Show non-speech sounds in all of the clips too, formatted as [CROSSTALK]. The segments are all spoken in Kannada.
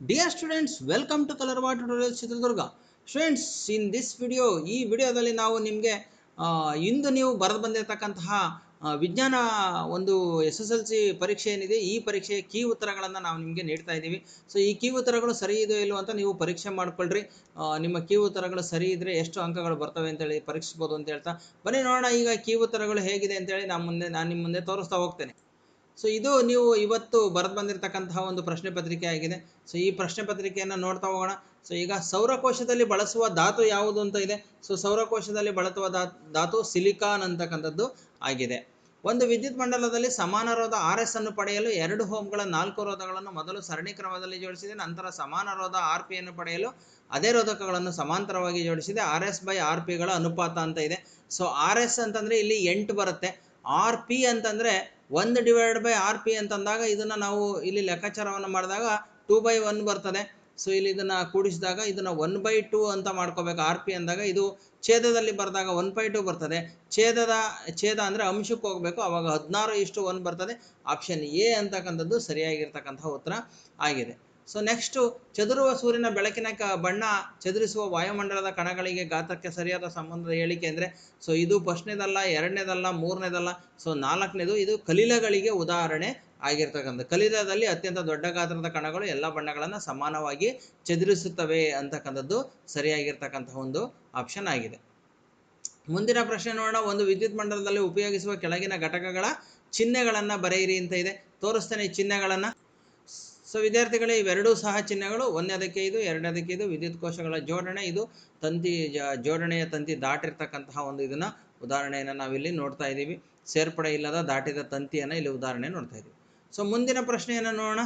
Dear students welcome to Kalarava tutorial Chitradurga students in this video ಈ ವಿಡಿಯೋದಲ್ಲಿ ನಾವು ನಿಮಗೆ ಇಂದು ನೀವು ಬರೆದು ಬಂದಿರತಕ್ಕಂತಹ ವಿಜ್ಞಾನ ಒಂದು ಎಸ್ ಎಸ್ ಎಲ್ ಸಿ ಪರೀಕ್ಷೆ ಏನಿದೆ, ಈ ಪರೀಕ್ಷೆಯ ಕೀ ಉತ್ತರಗಳನ್ನು ನಾವು ನಿಮಗೆ ನೀಡ್ತಾ ಇದ್ದೀವಿ. ಸೊ ಈ ಕೀ ಉತ್ತರಗಳು ಸರಿ ಇದೆಯೋ ಇಲ್ಲೋ ಅಂತ ನೀವು ಪರೀಕ್ಷೆ ಮಾಡ್ಕೊಳ್ರಿ. ನಿಮ್ಮ ಕೀ ಉತ್ತರಗಳು ಸರಿ ಇದ್ದರೆ ಎಷ್ಟು ಅಂಕಗಳು ಬರ್ತವೆ ಅಂತೇಳಿ ಪರೀಕ್ಷಿಸ್ಬೋದು ಅಂತ ಹೇಳ್ತಾ. ಬನ್ನಿ ನೋಡೋಣ ಈಗ ಕೀ ಉತ್ತರಗಳು ಹೇಗಿದೆ ಅಂತೇಳಿ ನಾನು ಮುಂದೆ ನಾನು ನಿಮ್ಮ ಮುಂದೆ ತೋರಿಸ್ತಾ ಹೋಗ್ತೇನೆ. ಸೊ ಇದು ನೀವು ಇವತ್ತು ಬರೆದು ಬಂದಿರತಕ್ಕಂತಹ ಒಂದು ಪ್ರಶ್ನೆ ಪತ್ರಿಕೆ ಆಗಿದೆ. ಸೊ ಈ ಪ್ರಶ್ನೆ ಪತ್ರಿಕೆಯನ್ನು ನೋಡ್ತಾ ಹೋಗೋಣ. ಸೊ ಈಗ ಸೌರಕೋಶದಲ್ಲಿ ಬಳಸುವ ಧಾತು ಯಾವುದು ಅಂತ ಇದೆ. ಸೊ ಸೌರಕೋಶದಲ್ಲಿ ಬಳಸುವ ಧಾತು ಸಿಲಿಕಾನ್ ಅಂತಕ್ಕಂಥದ್ದು ಆಗಿದೆ. ಒಂದು ವಿದ್ಯುತ್ ಮಂಡಲದಲ್ಲಿ ಸಮಾನ ರೋಧ ಆರ್ ಎಸ್ ಅನ್ನು ಪಡೆಯಲು ಎರಡು ಹೋಮ್ಗಳ ನಾಲ್ಕು ರೋಧಗಳನ್ನು ಮೊದಲು ಸರಣಿ ಕ್ರಮದಲ್ಲಿ ಜೋಡಿಸಿದೆ, ನಂತರ ಸಮಾನ ರೋಧ ಆರ್ ಪಿ ಅನ್ನು ಪಡೆಯಲು ಅದೇ ರೋಧಕಗಳನ್ನು ಸಮಾಂತರವಾಗಿ ಜೋಡಿಸಿದೆ. ಆರ್ ಎಸ್ ಬೈ ಆರ್ ಪಿಗಳ ಅನುಪಾತ ಅಂತ ಇದೆ. ಸೊ ಆರ್ ಎಸ್ ಅಂತಂದ್ರೆ ಇಲ್ಲಿ ಎಂಟು ಬರುತ್ತೆ. ಆರ್ ಪಿ ಅಂತಂದ್ರೆ ಒಂದು ಡಿವೈಡ್ ಬೈ ಆರ್ ಪಿ ಅಂತಂದಾಗ ಇದನ್ನ ನಾವು ಇಲ್ಲಿ ಲೆಕ್ಕಾಚಾರವನ್ನು ಮಾಡಿದಾಗ ಟೂ ಬೈ ಒನ್ ಬರ್ತದೆ. ಸೊ ಇಲ್ಲಿ ಇದನ್ನ ಕೂಡಿಸಿದಾಗ ಇದನ್ನ ಒನ್ ಬೈ ಟೂ ಅಂತ ಮಾಡ್ಕೋಬೇಕು. ಆರ್ ಪಿ ಅಂದಾಗ ಇದು ಛೇದದಲ್ಲಿ ಬರೆದಾಗ ಒನ್ ಬೈ ಟೂ ಬರ್ತದೆ. ಛೇದದ, ಛೇದ ಅಂದರೆ ಅಂಶಕ್ಕೆ ಹೋಗಬೇಕು. ಅವಾಗ ಹದಿನಾರು ಇಷ್ಟು ಒನ್ ಬರ್ತದೆ. ಆಪ್ಷನ್ ಎ ಅಂತಕ್ಕಂಥದ್ದು ಸರಿಯಾಗಿರ್ತಕ್ಕಂತಹ ಉತ್ತರ ಆಗಿದೆ. ಸೊ ನೆಕ್ಸ್ಟು ಚದುರುವ ಸೂರ್ಯನ ಬೆಳಕಿನ ಕ, ಬಣ್ಣ ಚದುರಿಸುವ ವಾಯುಮಂಡಲದ ಕಣಗಳಿಗೆ ಗಾತ್ರಕ್ಕೆ ಸರಿಯಾದ ಸಂಬಂಧದ ಹೇಳಿಕೆ ಅಂದರೆ ಸೊ ಇದು ಫಸ್ಟ್ನೇದಲ್ಲ, ಎರಡನೇದಲ್ಲ, ಮೂರನೇದಲ್ಲ ಸೊ ನಾಲ್ಕನೇದು ಇದು ಕಲಿಲಗಳಿಗೆ ಉದಾಹರಣೆ ಆಗಿರ್ತಕ್ಕಂಥ ಕಲಿಲದಲ್ಲಿ ಅತ್ಯಂತ ದೊಡ್ಡ ಗಾತ್ರದ ಕಣಗಳು ಎಲ್ಲ ಬಣ್ಣಗಳನ್ನು ಸಮಾನವಾಗಿ ಚದುರಿಸುತ್ತವೆ ಅಂತಕ್ಕಂಥದ್ದು ಸರಿಯಾಗಿರ್ತಕ್ಕಂತಹ ಒಂದು ಆಪ್ಷನ್ ಆಗಿದೆ. ಮುಂದಿನ ಪ್ರಶ್ನೆ ನೋಡೋಣ. ಒಂದು ವಿದ್ಯುತ್ ಮಂಡಲದಲ್ಲಿ ಉಪಯೋಗಿಸುವ ಕೆಳಗಿನ ಘಟಕಗಳ ಚಿಹ್ನೆಗಳನ್ನು ಬರೆಯಿರಿ ಅಂತ ಇದೆ. ತೋರಿಸ್ತೇನೆ ಚಿಹ್ನೆಗಳನ್ನು. ಸೊ ವಿದ್ಯಾರ್ಥಿಗಳೇ, ಇವೆರಡೂ ಸಹ ಚಿಹ್ನೆಗಳು ಒಂದನೇದಕ್ಕೆ ಇದು ಎರಡನೇದಕ್ಕೆ ಇದು, ವಿದ್ಯುತ್ ಕೋಶಗಳ ಜೋಡಣೆ ಇದು, ತಂತಿ ಜೋಡಣೆಯ ತಂತಿ ದಾಟಿರ್ತಕ್ಕಂತಹ ಒಂದು ಇದನ್ನ ಉದಾಹರಣೆಯನ್ನು ನಾವಿಲ್ಲಿ ನೋಡ್ತಾ ಇದ್ದೀವಿ. ಸೇರ್ಪಡೆ ಇಲ್ಲದ ದಾಟಿದ ತಂತಿಯನ್ನು ಇಲ್ಲಿ ಉದಾಹರಣೆ ನೋಡ್ತಾ ಇದ್ದೀವಿ. ಸೊ ಮುಂದಿನ ಪ್ರಶ್ನೆಯನ್ನು ನೋಡೋಣ.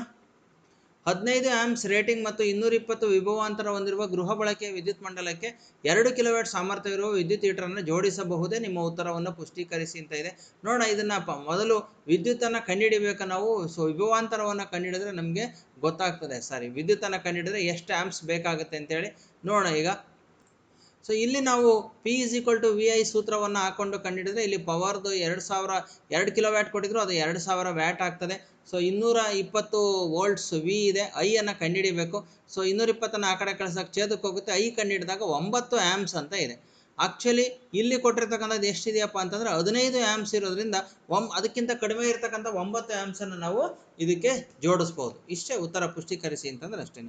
ಹದಿನೈದು ಆಮ್ಸ್ ರೇಟಿಂಗ್ ಮತ್ತು ಇನ್ನೂರ ಇಪ್ಪತ್ತು ವಿಭವಾಂತರ ಹೊಂದಿರುವ ಗೃಹ ಬಳಕೆಯ ವಿದ್ಯುತ್ ಮಂಡಲಕ್ಕೆ ಎರಡು ಕಿಲೋವ್ಯಾಟ್ ಸಾಮರ್ಥ್ಯವಿರುವ ವಿದ್ಯುತ್ ಹೀಟರನ್ನು ಜೋಡಿಸಬಹುದೇ? ನಿಮ್ಮ ಉತ್ತರವನ್ನು ಪುಷ್ಟೀಕರಿಸಿ ಅಂತ ಇದೆ. ನೋಡೋಣ ಇದನ್ನ ಮೊದಲು ವಿದ್ಯುತ್ತನ್ನು ಕಂಡುಹಿಡಿಬೇಕು ನಾವು. ಸೊ ವಿಭವಾಂತರವನ್ನು ಕಂಡುಹಿಡಿದ್ರೆ ನಮಗೆ ಗೊತ್ತಾಗ್ತದೆ. ಸಾರಿ ವಿದ್ಯುತ್ತನ್ನು ಕಂಡುಹಿಡಿದ್ರೆ ಎಷ್ಟು ಆ್ಯಮ್ಸ್ ಬೇಕಾಗುತ್ತೆ ಅಂತೇಳಿ ನೋಡೋಣ ಈಗ. ಸೊ ಇಲ್ಲಿ ನಾವು P is equal to V I ಸೂತ್ರವನ್ನು ಹಾಕೊಂಡು ಕಂಡುಹಿಡಿದ್ರೆ ಇಲ್ಲಿ ಪವರ್ದು ಎರಡು ಸಾವಿರ, ಎರಡು ಕಿಲೋ ವ್ಯಾಟ್ ಕೊಟ್ಟಿದ್ರು, ಅದು ಎರಡು ಸಾವಿರ ವ್ಯಾಟ್ ಆಗ್ತದೆ. ಸೊ ಇನ್ನೂರ ಇಪ್ಪತ್ತು ವೋಲ್ಟ್ಸ್ ವಿ ಇದೆ ಐ ಅನ್ನು ಕಂಡುಹಿಡಿಬೇಕು ಸೊ ಇನ್ನೂರ ಇಪ್ಪತ್ತನ್ನು ಆ ಕಡೆ ಕಳ್ಸೋಕ್ಕೆ ಛೇದಕ್ಕೆ ಹೋಗುತ್ತೆ. ಐ ಕಂಡುಹಿಡಿದಾಗ ಒಂಬತ್ತು ಆ್ಯಮ್ಸ್ ಅಂತ ಇದೆ. ಆಕ್ಚುಲಿ ಇಲ್ಲಿ ಕೊಟ್ಟಿರ್ತಕ್ಕಂಥದ್ದು ಎಷ್ಟಿದೆಯಪ್ಪ ಅಂತಂದ್ರೆ ಹದಿನೈದು ಆ್ಯಮ್ಸ್ ಇರೋದ್ರಿಂದ ಒಮ್, ಅದಕ್ಕಿಂತ ಕಡಿಮೆ ಇರತಕ್ಕಂಥ ಒಂಬತ್ತು ಆ್ಯಮ್ಸನ್ನು ನಾವು ಇದಕ್ಕೆ ಜೋಡಿಸ್ಬೋದು. ಇಷ್ಟೇ ಉತ್ತರ ಪುಷ್ಟೀಕರಿಸಿ ಅಂತಂದ್ರೆ ಅಷ್ಟೇ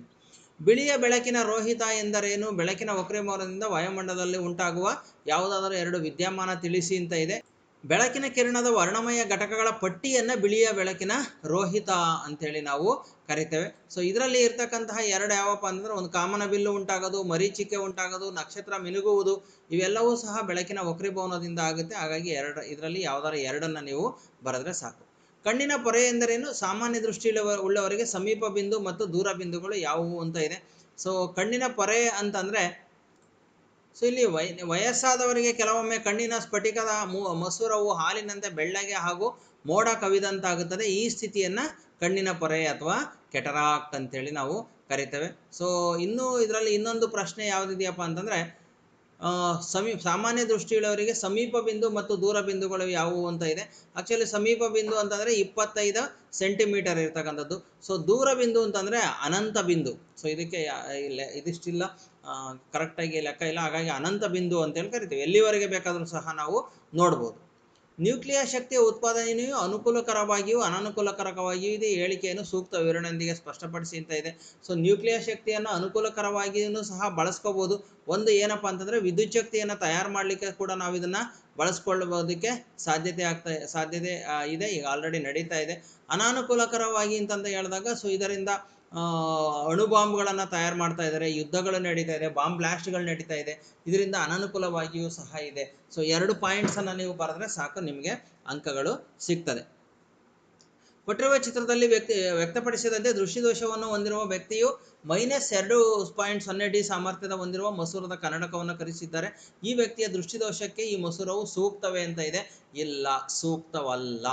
ಬಿಳಿಯ ಬೆಳಕಿನ ರೋಹಿತ ಎಂದರೇನು? ಬೆಳಕಿನ ವಕ್ರೀಭವನದಿಂದ ವಾಯುಮಂಡಲದಲ್ಲಿ ಉಂಟಾಗುವ ಯಾವುದಾದರೂ ಎರಡು ವಿದ್ಯಮಾನ ತಿಳಿಸಿ ಅಂತ ಇದೆ. ಬೆಳಕಿನ ಕಿರಣದ ವರ್ಣಮಯ ಘಟಕಗಳ ಪಟ್ಟಿಯನ್ನು ಬಿಳಿಯ ಬೆಳಕಿನ ರೋಹಿತ ಅಂತೇಳಿ ನಾವು ಕರಿತೇವೆ. ಸೊ ಇದರಲ್ಲಿ ಇರ್ತಕ್ಕಂತಹ ಎರಡು ಯಾವಪ್ಪ ಅಂತಂದ್ರೆ ಒಂದು ಕಾಮನ ಬಿಲ್ಲು ಉಂಟಾಗೋದು, ಮರೀಚಿಕೆ ಉಂಟಾಗೋದು, ನಕ್ಷತ್ರ ಮಿನುಗುವುದು, ಇವೆಲ್ಲವೂ ಸಹ ಬೆಳಕಿನ ವಕ್ರೀಭವನದಿಂದ ಆಗುತ್ತೆ. ಹಾಗಾಗಿ ಎರಡು, ಇದರಲ್ಲಿ ಯಾವುದಾದ್ರು ಎರಡನ್ನು ನೀವು ಬರೆದ್ರೆ ಸಾಕು. ಕಣ್ಣಿನ ಪೊರೆ ಎಂದರೇನು? ಸಾಮಾನ್ಯ ದೃಷ್ಟಿ ಉಳ್ಳವ- ಉಳ್ಳವರಿಗೆ ಸಮೀಪ ಬಿಂದು ಮತ್ತು ದೂರ ಬಿಂದುಗಳು ಯಾವುವು ಅಂತ ಇದೆ. ಸೊ ಕಣ್ಣಿನ ಪೊರೆ ಅಂತಂದ್ರೆ ಸೊ ಇಲ್ಲಿ ವಯ ವಯಸ್ಸಾದವರಿಗೆ ಕೆಲವೊಮ್ಮೆ ಕಣ್ಣಿನ ಸ್ಫಟಿಕದ ಮಸೂರವು ಹಾಲಿನಂತೆ ಬೆಳ್ಳಗೆ ಹಾಗೂ ಮೋಡ ಕವಿದಂತಾಗುತ್ತದೆ. ಈ ಸ್ಥಿತಿಯನ್ನ ಕಣ್ಣಿನ ಪೊರೆ ಅಥವಾ ಕೆಟರಾಕ್ಟ್ ಅಂತೇಳಿ ನಾವು ಕರಿತೇವೆ. ಸೊ ಇನ್ನು ಇದರಲ್ಲಿ ಇನ್ನೊಂದು ಪ್ರಶ್ನೆ ಯಾವುದಿದೆಯಪ್ಪ ಅಂತಂದ್ರೆ ಸಮೀ, ಸಾಮಾನ್ಯ ದೃಷ್ಟಿಯುಳ್ಳವರಿಗೆ ಸಮೀಪ ಬಿಂದು ಮತ್ತು ದೂರ ಬಿಂದುಗಳು ಯಾವುವು ಅಂತ ಇದೆ. ಆಕ್ಚುಲಿ ಸಮೀಪ ಬಿಂದು ಅಂತಂದ್ರೆ ಇಪ್ಪತ್ತೈದು ಸೆಂಟಿಮೀಟರ್ ಇರ್ತಕ್ಕಂಥದ್ದು. ಸೊ ದೂರ ಬಿಂದು ಅಂತಂದ್ರೆ ಅನಂತ ಬಿಂದು. ಸೊ ಇದಕ್ಕೆ ಇದಿಷ್ಟಿಲ್ಲ. ಕರೆಕ್ಟಾಗಿ ಲೆಕ್ಕ ಇಲ್ಲ. ಹಾಗಾಗಿ ಅನಂತ ಬಿಂದು ಅಂತೇಳಿ ಕರಿತೀವಿ. ಎಲ್ಲಿವರೆಗೆ ಬೇಕಾದರೂ ಸಹ ನಾವು ನೋಡ್ಬೋದು. ನ್ಯೂಕ್ಲಿಯ ಶಕ್ತಿಯ ಉತ್ಪಾದನೆಯು ಅನುಕೂಲಕರವಾಗಿಯೂ ಅನನುಕೂಲಕರವಾಗಿಯೂ ಇದೆ. ಹೇಳಿಕೆಯನ್ನು ಸೂಕ್ತ ವಿವರಣೆಯೊಂದಿಗೆ ಸ್ಪಷ್ಟಪಡಿಸಿ ಅಂತ ಇದೆ. ಸೊ ನ್ಯೂಕ್ಲಿಯರ್ ಶಕ್ತಿಯನ್ನು ಅನುಕೂಲಕರವಾಗಿಯೂ ಸಹ ಬಳಸ್ಕೋಬೋದು. ಒಂದು ಏನಪ್ಪ ಅಂತಂದ್ರೆ, ವಿದ್ಯುತ್ ಶಕ್ತಿಯನ್ನು ತಯಾರು ಮಾಡಲಿಕ್ಕೆ ಕೂಡ ನಾವು ಇದನ್ನ ಬಳಸ್ಕೊಳ್ಳಬೋದಕ್ಕೆ ಸಾಧ್ಯತೆ ಆಗ್ತಾ, ಸಾಧ್ಯತೆ ಇದೆ. ಈಗ ಆಲ್ರೆಡಿ ನಡೀತಾ ಇದೆ. ಅನಾನುಕೂಲಕರವಾಗಿ ಅಂತಂದು ಹೇಳಿದಾಗ ಸೊ ಇದರಿಂದ ಆ, ಅಣು ಬಾಂಬ್ಗಳನ್ನು ತಯಾರು ಮಾಡ್ತಾ ಇದ್ದಾರೆ ಯುದ್ಧಗಳು ನಡೀತಾ ಇದೆ ಬಾಂಬ್ ಬ್ಲಾಸ್ಟ್ಗಳು ನಡೀತಾ ಇದೆ ಇದರಿಂದ ಅನನುಕೂಲವಾಗಿಯೂ ಸಹ ಇದೆ. ಸೊ ಎರಡು ಪಾಯಿಂಟ್ಸನ್ನು ನೀವು ಬರೆದ್ರೆ ಸಾಕು ನಿಮಗೆ ಅಂಕಗಳು ಸಿಗ್ತದೆ. ಕೊಟ್ಟಿರುವ ಚಿತ್ರದಲ್ಲಿ ವ್ಯಕ್ತಿ ವ್ಯಕ್ತಪಡಿಸಿದಂತೆ ದೃಷ್ಟಿದೋಷವನ್ನು ಹೊಂದಿರುವ ವ್ಯಕ್ತಿಯು ಮೈನಸ್ ಎರಡು ಪಾಯಿಂಟ್ ಸೊನ್ನೆ ಡಿ ಸಾಮರ್ಥ್ಯದ ಹೊಂದಿರುವ ಮಸೂರದ ಕನ್ನಡಕವನ್ನು ಕರೆಸಿದ್ದಾರೆ. ಈ ವ್ಯಕ್ತಿಯ ದೃಷ್ಟಿದೋಷಕ್ಕೆ ಈ ಮಸೂರವು ಸೂಕ್ತವೇ ಅಂತ ಇದೆ. ಇಲ್ಲ ಸೂಕ್ತವಲ್ಲ.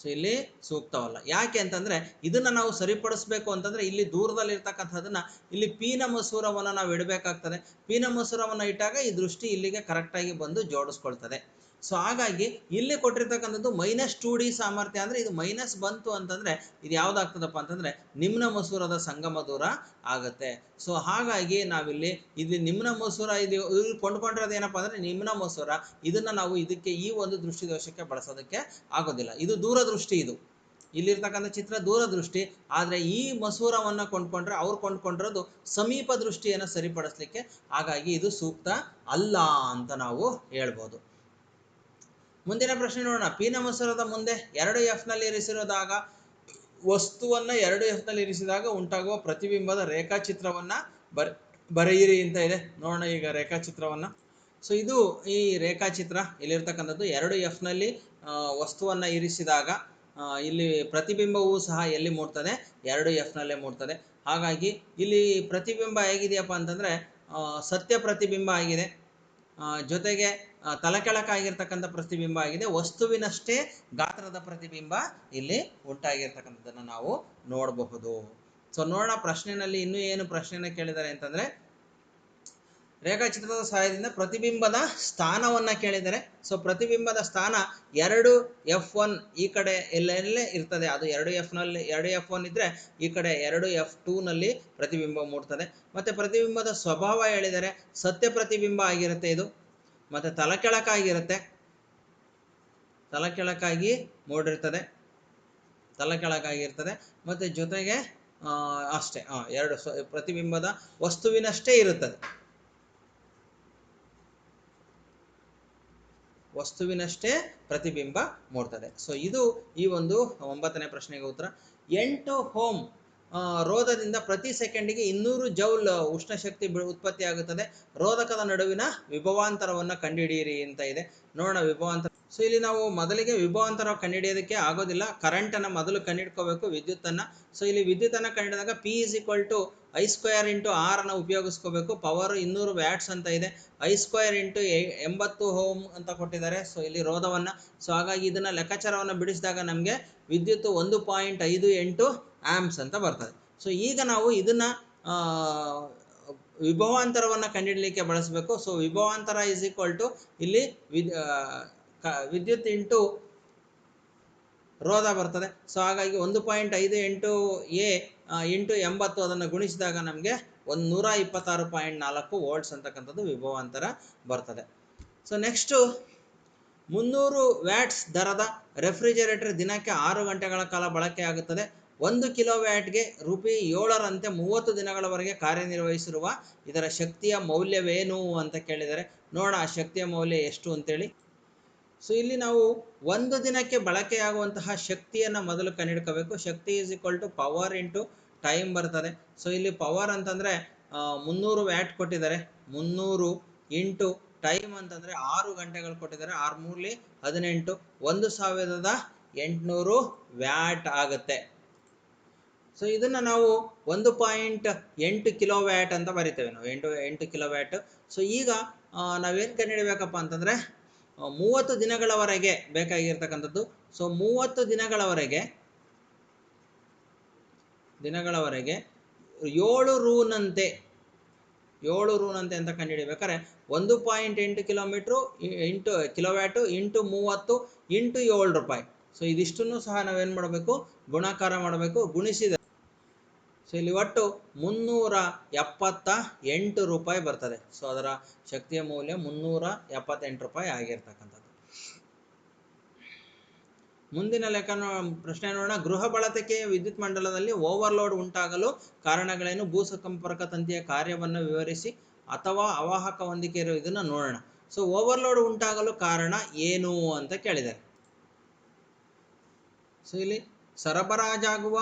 ಸೊ ಇಲ್ಲಿ ಸೂಕ್ತವಲ್ಲ. ಯಾಕೆ ಅಂತಂದ್ರೆ ಇದನ್ನ ನಾವು ಸರಿಪಡಿಸ್ಬೇಕು ಅಂತಂದ್ರೆ ಇಲ್ಲಿ ದೂರದಲ್ಲಿ ಇರ್ತಕ್ಕಂಥದ್ದನ್ನು ಇಲ್ಲಿ ಪೀನ ಮಸೂರವನ್ನು ನಾವು ಇಡಬೇಕಾಗ್ತದೆ. ಪೀನ ಮಸೂರವನ್ನು ಇಟ್ಟಾಗ ಈ ದೃಷ್ಟಿ ಇಲ್ಲಿಗೆ ಕರೆಕ್ಟಾಗಿ ಬಂದು ಜೋಡಿಸ್ಕೊಳ್ತದೆ. ಸೊ ಹಾಗಾಗಿ ಇಲ್ಲಿ ಕೊಟ್ಟಿರ್ತಕ್ಕಂಥದ್ದು ಮೈನಸ್ ಟು ಡಿ ಸಾಮರ್ಥ್ಯ ಅಂದರೆ ಇದು ಮೈನಸ್ ಬಂತು ಅಂತಂದರೆ ಇದು ಯಾವುದಾಗ್ತದಪ್ಪ ಅಂತಂದರೆ ನಿಮ್ನ ಮಸೂರದ ಸಂಗಮ ದೂರ ಆಗುತ್ತೆ. ಸೊ ಹಾಗಾಗಿ ನಾವಿಲ್ಲಿ ಇಲ್ಲಿ ನಿಮ್ನ ಮಸೂರ ಇದು ಇಲ್ಲಿ ಕೊಂಡ್ಕೊಂಡಿರೋದು ಏನಪ್ಪ ಅಂದರೆ ನಿಮ್ನ ಮಸೂರ ಇದನ್ನು ನಾವು ಇದಕ್ಕೆ ಈ ಒಂದು ದೃಷ್ಟಿದೋಷಕ್ಕೆ ಬಳಸೋದಕ್ಕೆ ಆಗೋದಿಲ್ಲ. ಇದು ದೂರದೃಷ್ಟಿ ಇದು. ಇಲ್ಲಿರ್ತಕ್ಕಂಥ ಚಿತ್ರ ದೂರದೃಷ್ಟಿ, ಆದರೆ ಈ ಮಸೂರವನ್ನು ಕೊಂಡ್ಕೊಂಡ್ರೆ ಅವ್ರು ಕೊಂಡ್ಕೊಂಡಿರೋದು ಸಮೀಪ ದೃಷ್ಟಿಯನ್ನು ಸರಿಪಡಿಸ್ಲಿಕ್ಕೆ ಹಾಗಾಗಿ ಇದು ಸೂಕ್ತ ಅಲ್ಲ ಅಂತ ನಾವು ಹೇಳ್ಬೋದು. ಮುಂದಿನ ಪ್ರಶ್ನೆ ನೋಡೋಣ. ಪಿ ನಮಸ್ಕಾರದ ಮುಂದೆ ಎರಡು ಎಫ್ನಲ್ಲಿ ಇರಿಸಿರೋದಾಗ ವಸ್ತುವನ್ನು ಎರಡು ಎಫ್ನಲ್ಲಿ ಇರಿಸಿದಾಗ ಉಂಟಾಗುವ ಪ್ರತಿಬಿಂಬದ ರೇಖಾಚಿತ್ರವನ್ನು ಬರ, ಬರೆಯಿರಿ ಅಂತ ಇದೆ. ನೋಡೋಣ ಈಗ ರೇಖಾಚಿತ್ರವನ್ನು. ಸೊ ಇದು ಈ ರೇಖಾಚಿತ್ರ, ಇಲ್ಲಿರ್ತಕ್ಕಂಥದ್ದು ಎರಡು ಎಫ್ನಲ್ಲಿ ವಸ್ತುವನ್ನು ಇರಿಸಿದಾಗ ಇಲ್ಲಿ ಪ್ರತಿಬಿಂಬವೂ ಸಹ ಎಲ್ಲಿ ಮೂಡ್ತದೆ? ಎರಡು ಎಫ್ನಲ್ಲೇ ಮೂಡ್ತದೆ. ಹಾಗಾಗಿ ಇಲ್ಲಿ ಪ್ರತಿಬಿಂಬ ಹೇಗಿದೆಯಪ್ಪ ಅಂತಂದರೆ ಸತ್ಯ ಪ್ರತಿಬಿಂಬ ಆಗಿದೆ. ಜೊತೆಗೆ ತಲಕೆಳಕಾಗಿರ್ತಕ್ಕಂಥ ಪ್ರತಿಬಿಂಬ ಆಗಿದೆ. ವಸ್ತುವಿನಷ್ಟೇ ಗಾತ್ರದ ಪ್ರತಿಬಿಂಬ ಇಲ್ಲಿ ಉಂಟಾಗಿರ್ತಕ್ಕಂಥದ್ದನ್ನು ನಾವು ನೋಡಬಹುದು. ಸೊ ನೋಡೋಣ ಪ್ರಶ್ನೆನಲ್ಲಿ ಇನ್ನೂ ಏನು ಪ್ರಶ್ನೆನ ಕೇಳಿದ್ದಾರೆ ಅಂತಂದರೆ ರೇಖಾಚಿತ್ರದ ಸಹಾಯದಿಂದ ಪ್ರತಿಬಿಂಬದ ಸ್ಥಾನವನ್ನು ಕೇಳಿದರೆ ಸೊ ಪ್ರತಿಬಿಂಬದ ಸ್ಥಾನ ಎರಡು ಎಫ್ ಒನ್ ಈ ಕಡೆ ಎಲ್ಲೆಲ್ಲೇ ಇರ್ತದೆ. ಅದು ಎರಡು ಎಫ್ನಲ್ಲಿ ಎರಡು ಎಫ್ ಒನ್ ಇದ್ದರೆ ಈ ಕಡೆ ಎರಡು ಎಫ್ ಟೂನಲ್ಲಿ ಪ್ರತಿಬಿಂಬ ಮೂಡ್ತದೆ. ಮತ್ತು ಪ್ರತಿಬಿಂಬದ ಸ್ವಭಾವ ಹೇಳಿದರೆ ಸತ್ಯ ಪ್ರತಿಬಿಂಬ ಆಗಿರುತ್ತೆ ಇದು. ಮತ್ತು ತಲಕೆಳಕಾಗಿರುತ್ತೆ ತಲಕೆಳಕಾಗಿ ಮೂಡಿರ್ತದೆ. ತಲಕೆಳಕಾಗಿರ್ತದೆ ಮತ್ತು ಜೊತೆಗೆ ಅಷ್ಟೇ ಎರಡು ಪ್ರತಿಬಿಂಬದ ವಸ್ತುವಿನಷ್ಟೇ ಇರುತ್ತದೆ. ವಸ್ತುವಿನಷ್ಟೇ ಪ್ರತಿಬಿಂಬ ಮೂಡ್ತದೆ. ಸೊ ಇದು ಈ ಒಂದು ಒಂಬತ್ತನೇ ಪ್ರಶ್ನೆಗೆ ಉತ್ತರ. ಎಂಟು ಹೋಮ್ ರೋಧದಿಂದ ಪ್ರತಿ ಸೆಕೆಂಡಿಗೆ ಇನ್ನೂರು ಜೌಲ್ ಉಷ್ಣ ಶಕ್ತಿ ಉತ್ಪತ್ತಿ ಆಗುತ್ತದೆ. ರೋಧಕದ ನಡುವಿನ ವಿಭವಾಂತರವನ್ನು ಕಂಡುಹಿಡಿಯಿರಿ ಅಂತ ಇದೆ. ನೋಡೋಣ ವಿಭವಾಂತರ. ಸೊ ಇಲ್ಲಿ ನಾವು ಮೊದಲಿಗೆ ವಿಭವಾಂತರ ಕಂಡುಹಿಡಿಯೋದಕ್ಕೆ ಆಗೋದಿಲ್ಲ. ಕರೆಂಟನ್ನು ಮೊದಲು ಕಂಡುಹಿಡ್ಕೋಬೇಕು, ವಿದ್ಯುತ್ತನ್ನು. ಸೊ ಇಲ್ಲಿ ವಿದ್ಯುತ್ತನ್ನು ಕಂಡಿಡಿದಾಗ P is equal to I square into ಆರನ್ನು ಉಪಯೋಗಿಸ್ಕೋಬೇಕು. ಪವರ್ ಇನ್ನೂರು ವ್ಯಾಟ್ಸ್ ಅಂತ ಇದೆ. ಐ ಸ್ಕ್ವೇರ್ ಇಂಟು ಎಂಬತ್ತು ಹೋಮ್ ಅಂತ ಕೊಟ್ಟಿದ್ದಾರೆ. ಸೊ ಇಲ್ಲಿ ರೋಧವನ್ನು. ಸೊ ಹಾಗಾಗಿ ಇದನ್ನು ಲೆಕ್ಕಾಚಾರವನ್ನು ಬಿಡಿಸಿದಾಗ ನಮಗೆ ವಿದ್ಯುತ್ ಒಂದು ಪಾಯಿಂಟ್ ಐದು ಎಂಟು ಆ್ಯಮ್ಸ್ ಅಂತ ಬರ್ತದೆ. ಸೊ ಈಗ ನಾವು ಇದನ್ನು ವಿಭವಾಂತರವನ್ನು ಕಂಡಿಡಲಿಕ್ಕೆ ಬಳಸಬೇಕು. ಸೊ ವಿಭವಾಂತರ ಇಸ್ ಈಕ್ವಲ್ ಟು ಇಲ್ಲಿ ಕ- ವಿದ್ಯುತ್ ಇಂಟು ರೋಧ ಬರ್ತದೆ. ಸೊ ಹಾಗಾಗಿ ಒಂದು ಪಾಯಿಂಟ್ ಐದು ಎಂಟು ಎ ಇಂಟು ಎಂಬತ್ತು ಅದನ್ನು ಗುಣಿಸಿದಾಗ ನಮಗೆ ಒಂದು ನೂರ ಇಪ್ಪತ್ತಾರು ಪಾಯಿಂಟ್ ನಾಲ್ಕು ವೋಲ್ಟ್ಸ್ ಅಂತಕ್ಕಂಥದ್ದು ವಿಭವಾಂತರ ಬರ್ತದೆ. ಸೊ ನೆಕ್ಸ್ಟು ಮುನ್ನೂರು ವ್ಯಾಟ್ಸ್ ದರದ ರೆಫ್ರಿಜರೇಟರ್ ದಿನಕ್ಕೆ ಆರು ಗಂಟೆಗಳ ಕಾಲ ಬಳಕೆಯಾಗುತ್ತದೆ ಒಂದು ಕಿಲೋ ವ್ಯಾಟ್ಗೆ ರುಪಿ ಏಳರಂತೆ ಮೂವತ್ತು ದಿನಗಳವರೆಗೆ ಕಾರ್ಯನಿರ್ವಹಿಸಿರುವ ಇದರ ಶಕ್ತಿಯ ಮೌಲ್ಯವೇನು ಅಂತ ಕೇಳಿದರೆ ನೋಡ ಆ ಶಕ್ತಿಯ ಮೌಲ್ಯ ಎಷ್ಟು ಅಂತೇಳಿ. ಸೊ ಇಲ್ಲಿ ನಾವು ಒಂದು ದಿನಕ್ಕೆ ಬಳಕೆಯಾಗುವಂತಹ ಶಕ್ತಿಯನ್ನು ಮೊದಲು ಕಂಡಿಡ್ಕೋಬೇಕು ಶಕ್ತಿ is equal to power into time ಬರ್ತದೆ. ಸೊ ಇಲ್ಲಿ ಪವರ್ ಅಂತಂದರೆ ಮುನ್ನೂರು ವ್ಯಾಟ್ ಕೊಟ್ಟಿದ್ದಾರೆ. ಮುನ್ನೂರು ಇಂಟು ಟೈಮ್ ಅಂತಂದರೆ ಆರು ಗಂಟೆಗಳು ಕೊಟ್ಟಿದ್ದಾರೆ. ಆರು ಮೂರಲಿ ಹದಿನೆಂಟು. ಒಂದು ಸಾವಿರದ ಎಂಟುನೂರು ವ್ಯಾಟ್ ಆಗುತ್ತೆ. ಸೊ ಇದನ್ನು ನಾವು ಒಂದು ಪಾಯಿಂಟ್ ಎಂಟು ಕಿಲೋ ವ್ಯಾಟ್ ಅಂತ ಬರಿತೇವೆ ನಾವು. ಎಂಟು ಎಂಟು ಕಿಲೋ ವ್ಯಾಟ್. ಸೊ ಈಗ ನಾವೇನು ಕಂಡುಹಿಡಬೇಕಪ್ಪ ಅಂತಂದರೆ ಮೂವತ್ತು ದಿನಗಳವರೆಗೆ ಬೇಕಾಗಿರ್ತಕ್ಕಂಥದ್ದು. ಸೊ ಮೂವತ್ತು ದಿನಗಳವರೆಗೆ ದಿನಗಳವರೆಗೆ ಏಳು ರೂನಂತೆ ಏಳು ರೂನಂತೆ ಅಂತ ಕಂಡುಹಿಡಿಬೇಕಾದ್ರೆ ಒಂದು ಪಾಯಿಂಟ್ ಎಂಟು ಕಿಲೋಮೀಟ್ರು ಇಂಟು ಕಿಲೋವ್ಯಾಟು ಇಂಟು ಮೂವತ್ತು ಇಂಟು ಏಳು ರೂಪಾಯಿ. ಸೊ ಇದಿಷ್ಟನ್ನು ಸಹ ನಾವೇನು ಮಾಡಬೇಕು? ಗುಣಾಕಾರ ಮಾಡಬೇಕು, ಗುಣಿಸಿದ ಸೊ ಇಲ್ಲಿ ಒಟ್ಟು ಮುನ್ನೂರ ಎಪ್ಪತ್ತ ಎಂಟು ರೂಪಾಯಿ ಬರ್ತದೆ. ಸೊ ಅದರ ಶಕ್ತಿಯ ಮೌಲ್ಯ ಮುನ್ನೂರ ಎಪ್ಪತ್ತೆಂಟು ರೂಪಾಯಿ ಆಗಿರ್ತಕ್ಕಂಥದ್ದು. ಮುಂದಿನ ಲೆಕ್ಕ ಪ್ರಶ್ನೆ ನೋಡೋಣ. ಗೃಹ ಬಳಕೆ ವಿದ್ಯುತ್ ಮಂಡಲದಲ್ಲಿ ಓವರ್ಲೋಡ್ ಉಂಟಾಗಲು ಕಾರಣಗಳೇನು? ಭೂಸಂಪರ್ಕ ತಂತಿಯ ಕಾರ್ಯವನ್ನು ವಿವರಿಸಿ ಅಥವಾ ಅವಾಹಕ ಹೊಂದಿಕೆ ಇರುವುದನ್ನು ನೋಡೋಣ. ಸೊ ಓವರ್ಲೋಡ್ ಉಂಟಾಗಲು ಕಾರಣ ಏನು ಅಂತ ಕೇಳಿದ್ದಾರೆ ಸೊ ಇಲ್ಲಿ ಸರಬರಾಜಾಗುವ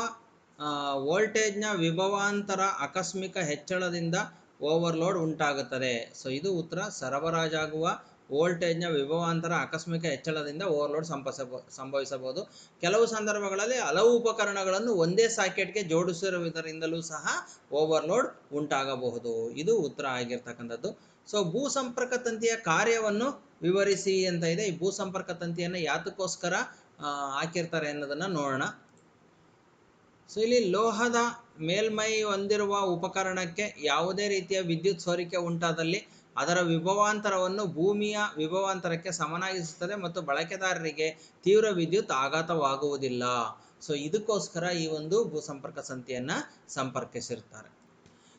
ವೋಲ್ಟೇಜ್ನ ವಿಭವಾಂತರ ಆಕಸ್ಮಿಕ ಹೆಚ್ಚಳದಿಂದ ಓವರ್ಲೋಡ್ ಉಂಟಾಗುತ್ತದೆ. ಸೊ, ಇದು ಉತ್ತರ. ಸರಬರಾಜಾಗುವ ವೋಲ್ಟೇಜ್ನ ವಿಭವಾಂತರ ಆಕಸ್ಮಿಕ ಹೆಚ್ಚಳದಿಂದ ಓವರ್ಲೋಡ್ ಸಂಭವಿಸಬ ಸಂಭವಿಸಬಹುದು. ಕೆಲವು ಸಂದರ್ಭಗಳಲ್ಲಿ ಹಲವು ಉಪಕರಣಗಳನ್ನು ಒಂದೇ ಸಾಕೆಟ್ಗೆ ಜೋಡಿಸಿರುವುದರಿಂದಲೂ ಸಹ ಓವರ್ಲೋಡ್ ಉಂಟಾಗಬಹುದು. ಇದು ಉತ್ತರ ಆಗಿರ್ತಕ್ಕಂಥದ್ದು. ಸೊ ಭೂ ಸಂಪರ್ಕ ತಂತಿಯ ಕಾರ್ಯವನ್ನು ವಿವರಿಸಿ ಅಂತ ಇದೆ. ಈ ಭೂ ಸಂಪರ್ಕ ತಂತಿಯನ್ನು ಯಾತಕ್ಕೋಸ್ಕರ ಹಾಕಿರ್ತಾರೆ ಅನ್ನೋದನ್ನು ನೋಡೋಣ. ಸೊ ಇಲ್ಲಿ ಲೋಹದ ಮೇಲ್ಮೈ ಹೊಂದಿರುವ ಉಪಕರಣಕ್ಕೆ ಯಾವುದೇ ರೀತಿಯ ವಿದ್ಯುತ್ ಸೋರಿಕೆ ಉಂಟಾದಲ್ಲಿ ಅದರ ವಿಭವಾಂತರವನ್ನು ಭೂಮಿಯ ವಿಭವಾಂತರಕ್ಕೆ ಸಮನಾಗಿಸುತ್ತದೆ ಮತ್ತು ಬಳಕೆದಾರರಿಗೆ ತೀವ್ರ ವಿದ್ಯುತ್ ಆಘಾತವಾಗುವುದಿಲ್ಲ. ಸೊ ಇದಕ್ಕೋಸ್ಕರ ಈ ಒಂದು ಭೂ ಸಂಪರ್ಕ ತಂತಿಯನ್ನು ಸಂಪರ್ಕಿಸಿರ್ತಾರೆ.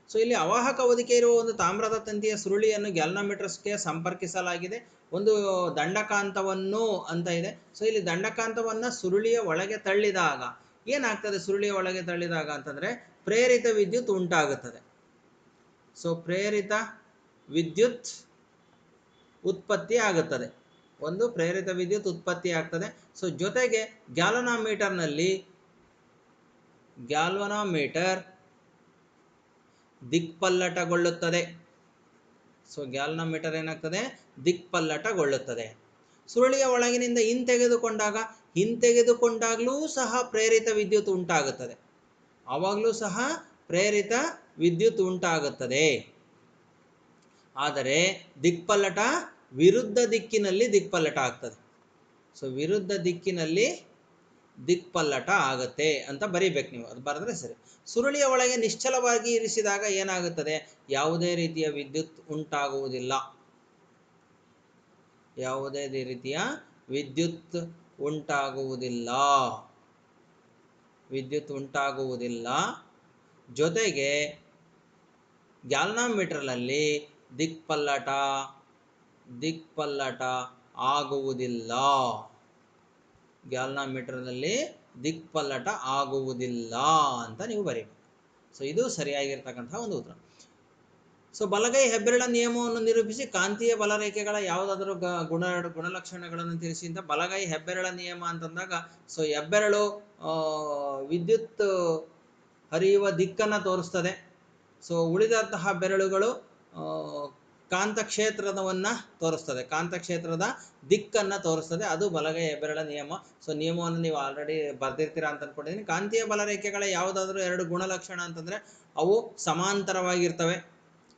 ಸೊ ಇಲ್ಲಿ ಅವಾಹಕ ಹೊದಿಕೆ ಇರುವ ಒಂದು ತಾಮ್ರದ ತಂತಿಯ ಸುರುಳಿಯನ್ನು ಗ್ಯಾಲ್ನೋಮೀಟರ್ಸ್ಗೆ ಸಂಪರ್ಕಿಸಲಾಗಿದೆ. ಒಂದು ದಂಡಕಾಂತವನ್ನು ಅಂತ ಇದೆ. ಸೊ ಇಲ್ಲಿ ದಂಡಕಾಂತವನ್ನು ಸುರುಳಿಯ ಒಳಗೆ ತಳ್ಳಿದಾಗ ಏನಾಗ್ತದೆ ಸುರುಳಿಯ ಒಳಗೆ ತಳ್ಳಿದಾಗ ಅಂತಂದರೆ ಪ್ರೇರಿತ ವಿದ್ಯುತ್ ಉಂಟಾಗುತ್ತದೆ. ಸೊ ಪ್ರೇರಿತ ವಿದ್ಯುತ್ ಉತ್ಪತ್ತಿ ಆಗುತ್ತದೆ. ಒಂದು, ಪ್ರೇರಿತ ವಿದ್ಯುತ್ ಉತ್ಪತ್ತಿ ಆಗ್ತದೆ. ಸೊ ಜೊತೆಗೆ ಗ್ಯಾಲೋನಾಮೀಟರ್ನಲ್ಲಿ ಗ್ಯಾಲ್ವನೋಮೀಟರ್ ದಿಕ್ಪಲ್ಲಟಗೊಳ್ಳುತ್ತದೆ. ಸೊ ಗ್ಯಾಲ್ನೋಮೀಟರ್ ಏನಾಗ್ತದೆ? ದಿಕ್ಪಲ್ಲಟಗೊಳ್ಳುತ್ತದೆ. ಸುರುಳಿಯ ಒಳಗಿನಿಂದ ಹಿಂತೆಗೆದುಕೊಂಡಾಗ ಹಿಂತೆಗೆದುಕೊಂಡಾಗಲೂ ಸಹ ಪ್ರೇರಿತ ವಿದ್ಯುತ್ ಉಂಟಾಗುತ್ತದೆ. ಆವಾಗಲೂ ಸಹ ಪ್ರೇರಿತ ವಿದ್ಯುತ್ ಉಂಟಾಗುತ್ತದೆ. ಆದರೆ ದಿಕ್ಪಲ್ಲಟ ವಿರುದ್ಧ ದಿಕ್ಕಿನಲ್ಲಿ ದಿಕ್ಪಲ್ಲಟ ಆಗ್ತದೆ. ಸೊ ವಿರುದ್ಧ ದಿಕ್ಕಿನಲ್ಲಿ ದಿಕ್ಪಲ್ಲಟ ಆಗುತ್ತೆ ಅಂತ ಬರಿಬೇಕು ನೀವು. ಅದು ಬರೆದ್ರೆ ಸರಿ. ಸುರುಳಿಯ ಒಳಗೆ ನಿಶ್ಚಲವಾಗಿ ಇರಿಸಿದಾಗ ಏನಾಗುತ್ತದೆ? ಯಾವುದೇ ರೀತಿಯ ವಿದ್ಯುತ್ ಉಂಟಾಗುವುದಿಲ್ಲ. ಯಾವುದೇ ರೀತಿಯ ವಿದ್ಯುತ್ ಉಂಟಾಗುವುದಿಲ್ಲ. ವಿದ್ಯುತ್ ಉಂಟಾಗುವುದಿಲ್ಲ. ಜೊತೆಗೆ ಗ್ಯಾಲ್ನಾಮೀಟರ್ನಲ್ಲಿ ದಿಕ್ಪಲ್ಲಟ ದಿಕ್ಪಲ್ಲಟ ಆಗುವುದಿಲ್ಲ. ಗ್ಯಾಲ್ನಾಮೀಟರ್ನಲ್ಲಿ ದಿಕ್ಪಲ್ಲಟ ಆಗುವುದಿಲ್ಲ ಅಂತ ನೀವು ಬರೀಬೇಕು. ಸೊ ಇದು ಸರಿಯಾಗಿರ್ತಕ್ಕಂಥ ಒಂದು ಉತ್ತರ. ಸೊ ಬಲಗೈ ಹೆಬ್ಬೆರಳ ನಿಯಮವನ್ನು ನಿರೂಪಿಸಿ ಕಾಂತೀಯ ಬಲರೇಖೆಗಳ ಯಾವುದಾದರೂ ಗುಣ ಗುಣಲಕ್ಷಣಗಳನ್ನು ತಿಳಿಸಿ ಅಂತ ಬಲಗೈ ಹೆಬ್ಬೆರಳ ನಿಯಮ ಅಂತಂದಾಗ ಸೊ ಹೆಬ್ಬೆರಳು ವಿದ್ಯುತ್ ಹರಿಯುವ ದಿಕ್ಕನ್ನು ತೋರಿಸ್ತದೆ. ಸೊ ಉಳಿದಂತಹ ಬೆರಳುಗಳು ಆ, ಕಾಂತಕ್ಷೇತ್ರದವನ್ನು ತೋರಿಸ್ತದೆ. ಕಾಂತಕ್ಷೇತ್ರದ ದಿಕ್ಕನ್ನು ತೋರಿಸ್ತದೆ. ಅದು ಬಲಗೈ ಹೆಬ್ಬೆರಳ ನಿಯಮ. ಸೊ ನಿಯಮವನ್ನು ನೀವು ಆಲ್ರೆಡಿ ಬರ್ದಿರ್ತೀರ ಅಂತ ಅನ್ಕೊಂಡಿದ್ದೀನಿ ಕಾಂತೀಯ ಬಲರೇಖೆಗಳ ಯಾವುದಾದ್ರೂ ಎರಡು ಗುಣಲಕ್ಷಣ ಅಂತಂದರೆ ಅವು ಸಮಾಂತರವಾಗಿರ್ತವೆ.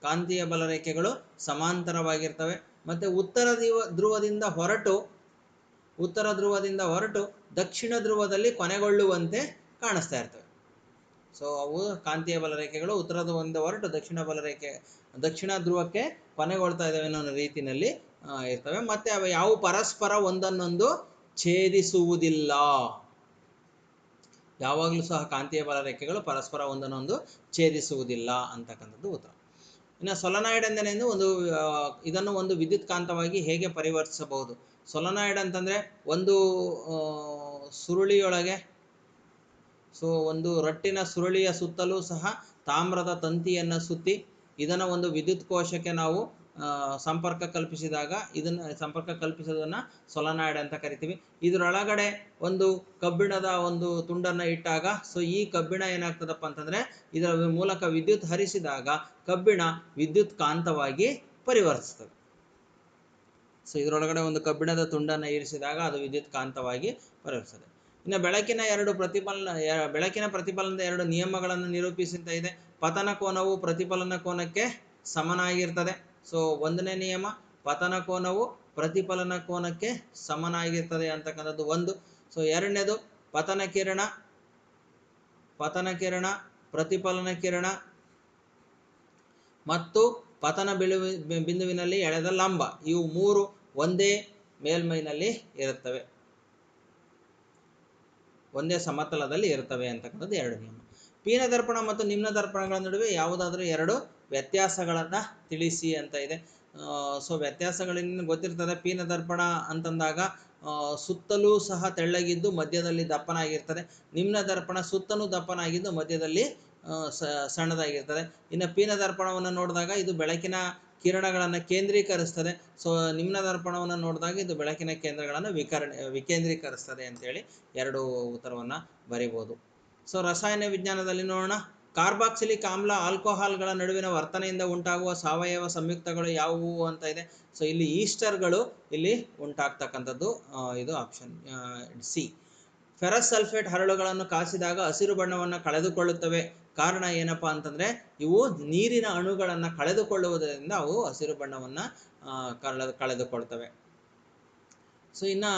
ಕಾಂತೀಯ ಬಲರೇಖೆಗಳು ಸಮಾಂತರವಾಗಿರ್ತವೆ. ಮತ್ತು ಉತ್ತರ ದಿವ ಧ್ರುವದಿಂದ ಹೊರಟು, ಉತ್ತರ ಧ್ರುವದಿಂದ ಹೊರಟು ದಕ್ಷಿಣ ಧ್ರುವದಲ್ಲಿ ಕೊನೆಗೊಳ್ಳುವಂತೆ ಕಾಣಿಸ್ತಾ ಇರ್ತವೆ. ಸೊ ಅವು ಕಾಂತೀಯ ಬಲರೇಖೆಗಳು ಉತ್ತರ ಧ್ರುವದಿಂದ ಹೊರಟು ದಕ್ಷಿಣ ಬಲರೇಖೆ, ದಕ್ಷಿಣ ಧ್ರುವಕ್ಕೆ ಕೊನೆಗೊಳ್ತಾ ಇದ್ದಾವೆ ಅನ್ನೋ ರೀತಿಯಲ್ಲಿ ಇರ್ತವೆ. ಮತ್ತು ಅವು ಯಾವ ಪರಸ್ಪರ ಒಂದನ್ನೊಂದು ಛೇದಿಸುವುದಿಲ್ಲ. ಯಾವಾಗಲೂ ಸಹ ಕಾಂತೀಯ ಬಲರೇಖೆಗಳು ಪರಸ್ಪರ ಒಂದನ್ನೊಂದು ಛೇದಿಸುವುದಿಲ್ಲ ಅಂತಕ್ಕಂಥದ್ದು ಉತ್ತರ. ಇನ್ನು ಸೊಲನಾಯ್ಡ್ ಎಂದರೇನು ಒಂದು ಇದನ್ನು ಒಂದು ವಿದ್ಯುತ್ ಕಾಂತವಾಗಿ ಹೇಗೆ ಪರಿವರ್ತಿಸಬಹುದು? ಸೊಲನಾಯ್ಡ್ ಅಂತಂದರೆ ಒಂದು ಸುರುಳಿಯೊಳಗೆ, ಸೊ ಒಂದು ರಟ್ಟಿನ ಸುರುಳಿಯ ಸುತ್ತಲೂ ಸಹ ತಾಮ್ರದ ತಂತಿಯನ್ನು ಸುತ್ತಿ ಇದನ್ನು ಒಂದು ವಿದ್ಯುತ್ ಕೋಶಕ್ಕೆ ನಾವು ಸಂಪರ್ಕ ಕಲ್ಪಿಸಿದಾಗ ಇದನ್ನು, ಸಂಪರ್ಕ ಕಲ್ಪಿಸೋದನ್ನು ಸೊಲನಾಯ್ಡ್ ಅಂತ ಕರಿತೀವಿ. ಇದರೊಳಗಡೆ ಒಂದು ಕಬ್ಬಿಣದ ಒಂದು ತುಂಡನ್ನು ಇಟ್ಟಾಗ ಸೊ ಈ ಕಬ್ಬಿಣ ಏನಾಗ್ತದಪ್ಪ ಅಂತಂದರೆ, ಇದರ ಮೂಲಕ ವಿದ್ಯುತ್ ಹರಿಸಿದಾಗ ಕಬ್ಬಿಣ ವಿದ್ಯುತ್ ಕಾಂತವಾಗಿ ಪರಿವರ್ತಿಸ್ತದೆ. ಸೊ ಇದರೊಳಗಡೆ ಒಂದು ಕಬ್ಬಿಣದ ತುಂಡನ್ನು ಇರಿಸಿದಾಗ ಅದು ವಿದ್ಯುತ್ ಕಾಂತವಾಗಿ ಪರಿವರ್ತಿಸ್ತದೆ. ಇನ್ನು ಬೆಳಕಿನ ಎರಡು ಪ್ರತಿಫಲನ ಬೆಳಕಿನ ಪ್ರತಿಫಲನದ ಎರಡು ನಿಯಮಗಳನ್ನು ನಿರೂಪಿಸುತ್ತ ಇದೆ. ಪತನ ಕೋನವು ಪ್ರತಿಫಲನ ಕೋನಕ್ಕೆ ಸಮನಾಗಿರ್ತದೆ. ಸೊ ಒಂದನೇ ನಿಯಮ, ಪತನ ಕೋನವು ಪ್ರತಿಫಲನ ಕೋನಕ್ಕೆ ಸಮನಾಗಿರ್ತದೆ ಅಂತಕ್ಕಂಥದ್ದು ಒಂದು. ಸೊ ಎರಡನೇದು, ಪತನ ಕಿರಣ ಪತನ ಕಿರಣ, ಪ್ರತಿಫಲನ ಕಿರಣ, ಮತ್ತು ಪತನ ಬಿಳುವಿ ಬಿಂದುವಿನಲ್ಲಿ ಎಳೆದ ಲಂಬ. ಇವು ಮೂರು ಒಂದೇ ಮೇಲ್ಮೈನಲ್ಲಿ ಇರುತ್ತವೆ. ಒಂದೇ ಸಮತಲದಲ್ಲಿ ಇರುತ್ತವೆ ಅಂತಕ್ಕಂಥದ್ದು ಎರಡು ನಿಯಮ. ಪೀನ ದರ್ಪಣ ಮತ್ತು ನಿಮ್ನ ದರ್ಪಣಗಳ ನಡುವೆ ಯಾವುದಾದ್ರೂ ಎರಡು ವ್ಯತ್ಯಾಸಗಳನ್ನು ತಿಳಿಸಿ ಅಂತ ಇದೆ. ಸೊ ವ್ಯತ್ಯಾಸಗಳಿಂದ ಗೊತ್ತಿರ್ತದೆ, ಪೀನ ದರ್ಪಣ ಅಂತಂದಾಗ ಸುತ್ತಲೂ ಸಹ ತೆಳ್ಳಗಿದ್ದು ಮಧ್ಯದಲ್ಲಿ ದಪ್ಪನಾಗಿರ್ತದೆ. ನಿಮ್ನ ದರ್ಪಣ ಸುತ್ತಲೂ ದಪ್ಪನಾಗಿದ್ದು ಮಧ್ಯದಲ್ಲಿ ಸಣ್ಣದಾಗಿರ್ತದೆ. ಇನ್ನು ಪೀನ ದರ್ಪಣವನ್ನು ನೋಡಿದಾಗ ಇದು ಬೆಳಕಿನ ಕಿರಣಗಳನ್ನು ಕೇಂದ್ರೀಕರಿಸ್ತದೆ. ಸೊ ನಿಮ್ನ ದರ್ಪಣವನ್ನು ನೋಡಿದಾಗ ಇದು ಬೆಳಕಿನ ಕೇಂದ್ರಗಳನ್ನು ವಿಕರಣ, ವಿಕೇಂದ್ರೀಕರಿಸ್ತದೆ ಅಂತೇಳಿ ಎರಡು ಉತ್ತರವನ್ನು ಬರಿಬೋದು. ಸೊ ರಸಾಯನ ವಿಜ್ಞಾನದಲ್ಲಿ ನೋಡೋಣ. ಕಾರ್ಬಾಕ್ಸಿಲಿಕ್ ಆಮ್ಲ ಆಲ್ಕೋಹಾಲ್ಗಳ ನಡುವಿನ ವರ್ತನೆಯಿಂದ ಉಂಟಾಗುವ ಸಾವಯವ ಸಂಯುಕ್ತಗಳು ಯಾವುವು ಅಂತ ಇದೆ. ಸೊ ಇಲ್ಲಿ ಈಸ್ಟರ್ಗಳು ಇಲ್ಲಿ ಉಂಟಾಗ್ತಕ್ಕಂಥದ್ದು ಇದು ಆಪ್ಷನ್ ಸಿ ಫೆರಸ್ ಸಲ್ಫೇಟ್ ಹರಳುಗಳನ್ನು ಕಾಸಿದಾಗ ಹಸಿರು ಬಣ್ಣವನ್ನು ಕಳೆದುಕೊಳ್ಳುತ್ತವೆ. ಕಾರಣ ಏನಪ್ಪ ಅಂತಂದರೆ, ಇವು ನೀರಿನ ಅಣುಗಳನ್ನು ಕಳೆದುಕೊಳ್ಳುವುದರಿಂದ ಅವು ಹಸಿರು ಬಣ್ಣವನ್ನು ಕಳೆದು, ಕಳೆದುಕೊಳ್ತವೆ. ಸೊ ಇನ್ನು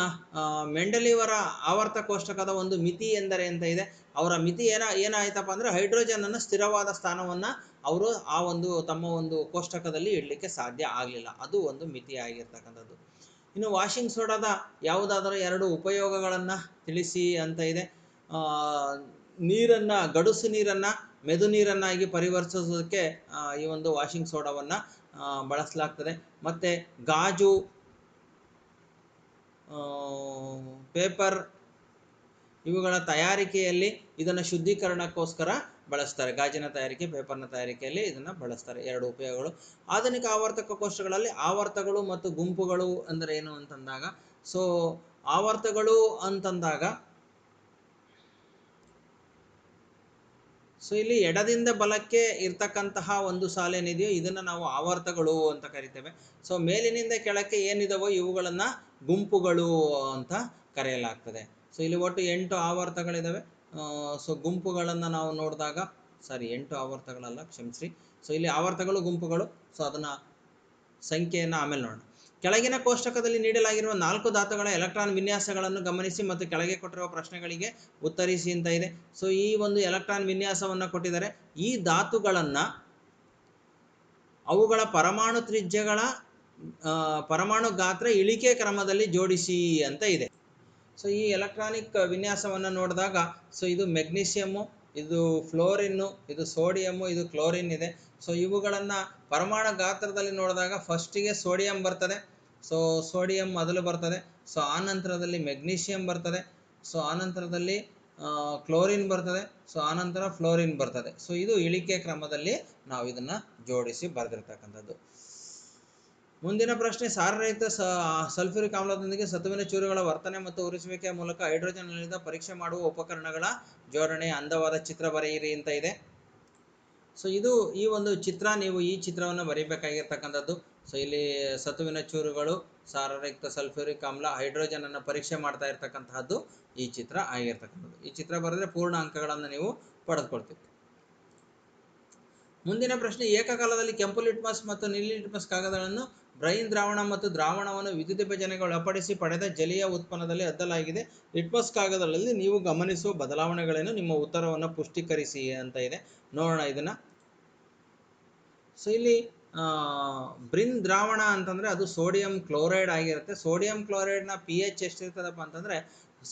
ಮೆಂಡಲಿವರ ಆವರ್ತ ಕೋಷ್ಟಕದ ಒಂದು ಮಿತಿ ಎಂದರೆ ಅಂತ ಇದೆ. ಅವರ ಮಿತಿ ಏನ, ಏನಾಯ್ತಪ್ಪ ಅಂದರೆ ಹೈಡ್ರೋಜನನ್ನು ಸ್ಥಿರವಾದ ಸ್ಥಾನವನ್ನು ಅವರು ಆ ಒಂದು, ತಮ್ಮ ಒಂದು ಕೋಷ್ಟಕದಲ್ಲಿ ಇಡಲಿಕ್ಕೆ ಸಾಧ್ಯ ಆಗಲಿಲ್ಲ. ಅದು ಒಂದು ಮಿತಿ ಆಗಿರ್ತಕ್ಕಂಥದ್ದು. ಇನ್ನು ವಾಷಿಂಗ್ ಸೋಡಾದ ಯಾವುದಾದರೂ ಎರಡು ಉಪಯೋಗಗಳನ್ನು ತಿಳಿಸಿ ಅಂತ ಇದೆ. ನೀರನ್ನು, ಗಡುಸು ನೀರನ್ನು, ಮೆದು ನೀರನ್ನಾಗಿ ಪರಿವರ್ತಿಸೋದಕ್ಕೆ ಈ ಒಂದು ವಾಷಿಂಗ್ ಸೋಡಾವನ್ನು ಬಳಸಲಾಗ್ತದೆ. ಮತ್ತು, ಗಾಜು ಪೇಪರ್ ಇವುಗಳ ತಯಾರಿಕೆಯಲ್ಲಿ ಇದನ್ನು ಶುದ್ಧೀಕರಣಕ್ಕೋಸ್ಕರ ಬಳಸ್ತಾರೆ. ಗಾಜಿನ ತಯಾರಿಕೆ ಪೇಪರ್ನ ತಯಾರಿಕೆಯಲ್ಲಿ ಇದನ್ನು ಬಳಸ್ತಾರೆ. ಎರಡು ಉಪಯೋಗಗಳು. ಆಧುನಿಕ ಆವರ್ತಕ ಕೋಶಗಳಲ್ಲಿ ಆವರ್ತಗಳು ಮತ್ತು ಗುಂಪುಗಳು ಅಂದರೆ ಏನು ಅಂತಂದಾಗ ಸೊ ಆವರ್ತಗಳು ಅಂತಂದಾಗ ಸೊ ಇಲ್ಲಿ ಎಡದಿಂದ ಬಲಕ್ಕೆ ಇರ್ತಕ್ಕಂತಹ ಒಂದು ಸಾಲೇನಿದೆಯೋ ಇದನ್ನು ನಾವು ಆವರ್ತಗಳು ಅಂತ ಕರಿತೇವೆ. ಸೊ ಮೇಲಿನಿಂದ ಕೆಳಕ್ಕೆ ಏನಿದಾವೋ ಇವುಗಳನ್ನು ಗುಂಪುಗಳು ಅಂತ ಕರೆಯಲಾಗ್ತದೆ. ಸೊ ಇಲ್ಲಿ ಒಟ್ಟು ಎಂಟು ಆವರ್ತಗಳಿದ್ದಾವೆ ಸೊ ಗುಂಪುಗಳನ್ನು ನಾವು ನೋಡಿದಾಗ ಸಾರಿ ಎಂಟು ಆವರ್ತಗಳಲ್ಲ ಕ್ಷಮಿಸಿ ಸೊ ಇಲ್ಲಿ ಆವರ್ತಗಳು, ಗುಂಪುಗಳು. ಸೊ ಅದನ್ನು ಸಂಖ್ಯೆಯನ್ನು ಆಮೇಲೆ ನೋಡೋಣ. ಕೆಳಗಿನ ಕೋಷ್ಟಕದಲ್ಲಿ ನೀಡಲಾಗಿರುವ ನಾಲ್ಕು ಧಾತುಗಳ ಎಲೆಕ್ಟ್ರಾನ್ ವಿನ್ಯಾಸಗಳನ್ನು ಗಮನಿಸಿ ಮತ್ತು ಕೆಳಗೆ ಕೊಟ್ಟಿರುವ ಪ್ರಶ್ನೆಗಳಿಗೆ ಉತ್ತರಿಸಿ ಅಂತ ಇದೆ. ಸೊ ಈ ಒಂದು ಎಲೆಕ್ಟ್ರಾನ್ ವಿನ್ಯಾಸವನ್ನು ಕೊಟ್ಟಿದ್ದಾರೆ. ಈ ಧಾತುಗಳನ್ನು ಅವುಗಳ ಪರಮಾಣು ತ್ರಿಜ್ಯಗಳ ಪರಮಾಣು ಗಾತ್ರ ಇಳಿಕೆ ಕ್ರಮದಲ್ಲಿ ಜೋಡಿಸಿ ಅಂತ ಇದೆ. ಸೊ ಈ ಎಲೆಕ್ಟ್ರಾನಿಕ್ ವಿನ್ಯಾಸವನ್ನು ನೋಡಿದಾಗ ಸೊ ಇದು ಮೆಗ್ನೀಷಿಯಮ್ಮು ಇದು ಫ್ಲೋರಿನ್ನು, ಇದು ಸೋಡಿಯಮ್ಮು, ಇದು ಕ್ಲೋರಿನ್ ಇದೆ. ಸೊ ಇವುಗಳನ್ನು ಪರಮಾಣು ಗಾತ್ರದಲ್ಲಿ ನೋಡಿದಾಗ ಫಸ್ಟಿಗೆ ಸೋಡಿಯಂ ಬರ್ತದೆ. ಸೊ ಸೋಡಿಯಂ ಮೊದಲು ಬರ್ತದೆ. ಸೊ ಆನಂತರದಲ್ಲಿ ಮೆಗ್ನೀಷಿಯಂ ಬರ್ತದೆ. ಸೊ ಆನಂತರದಲ್ಲಿ ಕ್ಲೋರಿನ್ ಬರ್ತದೆ. ಸೊ ಆನಂತರ ಫ್ಲೋರಿನ್ ಬರ್ತದೆ. ಸೊ ಇದು ಇಳಿಕೆ ಕ್ರಮದಲ್ಲಿ ನಾವು ಇದನ್ನು ಜೋಡಿಸಿ ಬರೆದಿರ್ತಕ್ಕಂಥದ್ದು. ಮುಂದಿನ ಪ್ರಶ್ನೆ, ಸಾರರಹಿತ ಸಲ್ಫ್ಯೂರಿಕ್ ಆಮ್ಲದೊಂದಿಗೆ ಸತುವಿನ ಚೂರುಗಳ ವರ್ತನೆ ಮತ್ತು ಉರಿಸುವಿಕೆಯ ಮೂಲಕ ಹೈಡ್ರೋಜನ್ ಪರೀಕ್ಷೆ ಮಾಡುವ ಉಪಕರಣಗಳ ಜೋಡಣೆ ಅಂದವಾದ ಚಿತ್ರ ಬರೆಯಿರಿ ಅಂತ ಇದೆ. ಸೊ ಇದು ಈ ಒಂದು ಚಿತ್ರ, ನೀವು ಈ ಚಿತ್ರವನ್ನು ಬರೀಬೇಕಾಗಿರ್ತಕ್ಕಂಥದ್ದು. ಸೊ ಇಲ್ಲಿ ಸತುವಿನ ಚೂರುಗಳು, ಸಾರರಿಕ್ತ ಸಲ್ಫ್ಯೂರಿಕ್ ಆಮ್ಲ, ಹೈಡ್ರೋಜನ್ ಅನ್ನು ಪರೀಕ್ಷೆ ಮಾಡ್ತಾ ಇರ್ತಕ್ಕಂತಹದ್ದು ಈ ಚಿತ್ರ ಆಗಿರ್ತಕ್ಕಂಥದ್ದು. ಈ ಚಿತ್ರ ಬರೆದ್ರೆ ಪೂರ್ಣ ಅಂಕಗಳನ್ನು ನೀವು ಪಡೆದುಕೊಳ್ತೀವಿ ಮುಂದಿನ ಪ್ರಶ್ನೆ, ಏಕಕಾಲದಲ್ಲಿ ಕೆಂಪು ಲಿಟ್ಮಸ್ ಮತ್ತು ನೀಲಿ ಲಿಟ್ಮಸ್ ಕಾಗದಗಳನ್ನು ಬ್ರೈನ್ ದ್ರಾವಣ ಮತ್ತು ದ್ರಾವಣವನ್ನು ವಿದ್ಯುತ್ ವಿಭಜನೆಗೆ ಒಳಪಡಿಸಿ ಪಡೆದ ಜಲೀಯ ಉತ್ಪನ್ನದಲ್ಲಿ ಅದ್ದಲಾಗಿದೆ. ಲಿಟ್ಮಸ್ ಕಾಗದಗಳಲ್ಲಿ ನೀವು ಗಮನಿಸುವ ಬದಲಾವಣೆಗಳೇನು? ನಿಮ್ಮ ಉತ್ತರವನ್ನು ಪುಷ್ಟೀಕರಿಸಿ ಅಂತ ಇದೆ. ನೋಡೋಣ ಇದನ್ನು. ಸೊ ಇಲ್ಲಿ ಬ್ರಿನ್ ದ್ರಾವಣ ಅಂತಂದರೆ ಅದು ಸೋಡಿಯಂ ಕ್ಲೋರೈಡ್ ಆಗಿರುತ್ತೆ. ಸೋಡಿಯಂ ಕ್ಲೋರೈಡ್ನ ಪಿ ಎಚ್ ಎಷ್ಟಿರ್ತದಪ್ಪ ಅಂತಂದರೆ